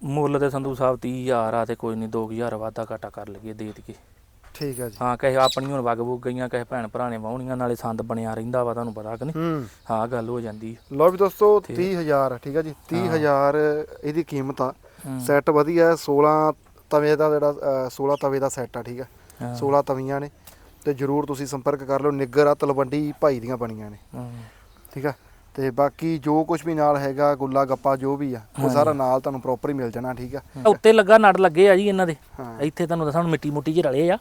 ਮੁੱਲ ਤੇ ਸੰਧੂ ਸਾਹਿਬ 30000 ਆ ਤੇ ਕੋਈ ਨਹੀਂ 2000 ਵਾਧਾ ਘਾਟਾ ਕਰ ਲਈਏ ਦੇ ਦਈਏ। ਠੀਕ ਹੈ ਜੀ। ਹਾਂ ਕਹੇ ਆਪਣੀ ਹੁਣ ਵਗ ਬੁੱਗ ਗਈਆਂ ਕਹੇ ਭੈਣ ਭਰਾ ਨੇ ਵਾਹੁਣੀਆਂ ਨਾਲੇ ਸੰਦ ਬਣਿਆ ਰਹਿੰਦਾ ਵਾ ਤੁਹਾਨੂੰ ਪਤਾ ਕਿ ਨਹੀਂ? ਹੂੰ। ਹਾਂ ਗੱਲ ਹੋ ਜਾਂਦੀ ਲਓ ਵੀ ਦੋਸਤੋ 30000 ਠੀਕ ਹੈ। ਜੀ 30000 ਇਹਦੀ ਕੀਮਤ ਆ। ਸੈੱਟ ਵਧੀਆ ਹੈ 16 ਤਵੇ ਦਾ ਜਿਹੜਾ ਅ, 16 ਤਵੇ ਦਾ ਸੈੱਟ ਆ ਠੀਕ ਹੈ ਹਾਂ। 16 ਤਵੀਆਂ ਨੇ। ਤੇ ਜਰੂਰ ਤੁਸੀਂ ਸੰਪਰਕ ਕਰ ਲਓ ਨਿੱਗਰ ਆ ਤਲਵੰਡੀ ਭਾਈ ਦੀਆਂ ਬਣੀਆਂ ਨੇ। ਹਾਂ। ਠੀਕ ਆ। ਤੇ ਬਾਕੀ ਜੋ ਕੁਝ ਵੀ ਨਾਲ ਹੈਗਾ ਗੁੱਲਾ ਗੱਪਾ ਜੋ ਵੀ ਆ ਉਹ ਸਾਰਾ ਨਾਲ ਤੁਹਾਨੂੰ ਪ੍ਰੋਪਰ ਹੀ ਮਿਲ ਜਾਣਾ ਠੀਕ ਆ? ਉੱਤੇ ਲੱਗਾ ਨੜ ਲੱਗੇ ਆ ਜੀ ਇਹਨਾਂ ਦੇ। ਇੱਥੇ ਤੁਹਾਨੂੰ ਦੱਸਾਂ ਹੁਣ ਮਿੱਟੀ ਮੁੱਟੀ ਜਿਹੇ ਰਲੇ ਆ।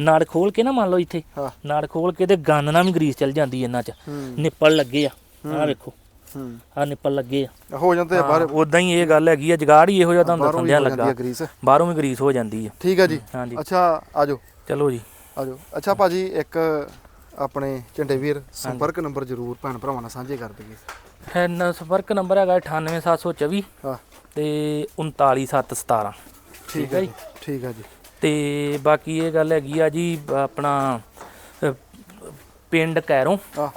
ਨਾੜ ਖੋਲ ਕੇ ਨਾ ਮੰਨ ਲਓ ਇੱਥੇ ਨਾੜ ਖੋਲ ਕੇ ਤੇ ਗੰਨ ਨਾਲ ਵੀ ਗਰੀਸ ਚੱਲ ਜਾਂਦੀ ਇਹਨਾਂ 'ਚ। ਨਿੱਪਲ ਲੱਗੇ ਆ ਆਹ ਵੇਖੋ। ਹੂੰ। ਆਹ ਨਿੱਪਲ ਲੱਗੇ ਆ। ਹੋ ਜਾਂਦੇ ਆ ਬਾਹਰ। ਉਦਾਂ ਹੀ ਇਹ ਗੱਲ ਹੈਗੀ ਆ ਜਗਾੜ ਹੀ ਇਹੋ ਜਿਹਾ ਤੁਹਾਨੂੰ ਦੱਸਣ ਦਿਆਂ ਲੱਗਾ। ਆ ਬਾਹਰੋਂ ਵੀ ਗਰੀਸ ਹੋ ਜਾਂਦੀ ਆ। ਠੀਕ ਆ ਜੀ। ਅੱਛਾ ਆਜੋ ਚਲੋ ਜੀ। ਆਜੋ ਅੱਛਾ ਭਾਜੀ ਇੱਕ ਆਪਣੇ ਝੰਡੇ ਵੀਰ ਸੰਪਰਕ ਨੰਬਰ ਜਰੂਰ ਭੈਣ ਭਰਾਵਾਂ ਨਾਲ ਸਾਂਝੇ ਕਰ ਦਈਏ। ਹੈ ਨ- ਸੰਪਰਕ ਨੰਬਰ ਹੈਗਾ 98724 ਹਾਂ। ਤੇ 39717 ਠੀਕ ਹੈ ਜੀ? ਠੀਕ ਹੈ ਜੀ। ਤੇ ਬਾਕੀ ਇਹ ਗੱਲ ਹੈਗੀ ਆ ਜੀ ਆਪਣਾ ਪਿੰਡ ਕੈਰੋਂ ਆ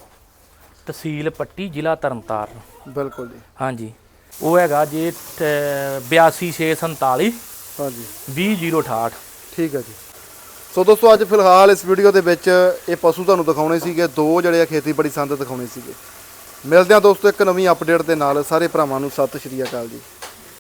ਤਹਿਸੀਲ ਪੱਟੀ ਜ਼ਿਲ੍ਹਾ ਤਰਨਤਾਰਨ। ਬਿਲਕੁਲ ਜੀ। ਹਾਂਜੀ। ਉਹ ਹੈਗਾ ਜੇ 82647 ਹਾਂਜੀ। 20068 ਠੀਕ ਹੈ ਜੀ। ਸੋ ਦੋਸਤੋ, ਅੱਜ ਫਿਲਹਾਲ ਇਸ ਵੀਡੀਓ ਦੇ ਵਿੱਚ ਇਹ ਪਸ਼ੂ ਤੁਹਾਨੂੰ ਦਿਖਾਉਣੇ ਸੀਗੇ, ਦੋ ਜਿਹੜੇ ਆ ਖੇਤੀਬਾੜੀ ਸੰਦ ਦਿਖਾਉਣੇ ਸੀਗੇ। ਮਿਲਦੇ ਹਾਂ ਦੋਸਤੋ ਇੱਕ ਨਵੀਂ ਅਪਡੇਟ ਦੇ ਨਾਲ। ਸਾਰੇ ਭਰਾਵਾਂ ਨੂੰ ਸਤਿ ਸ਼੍ਰੀ ਅਕਾਲ ਜੀ।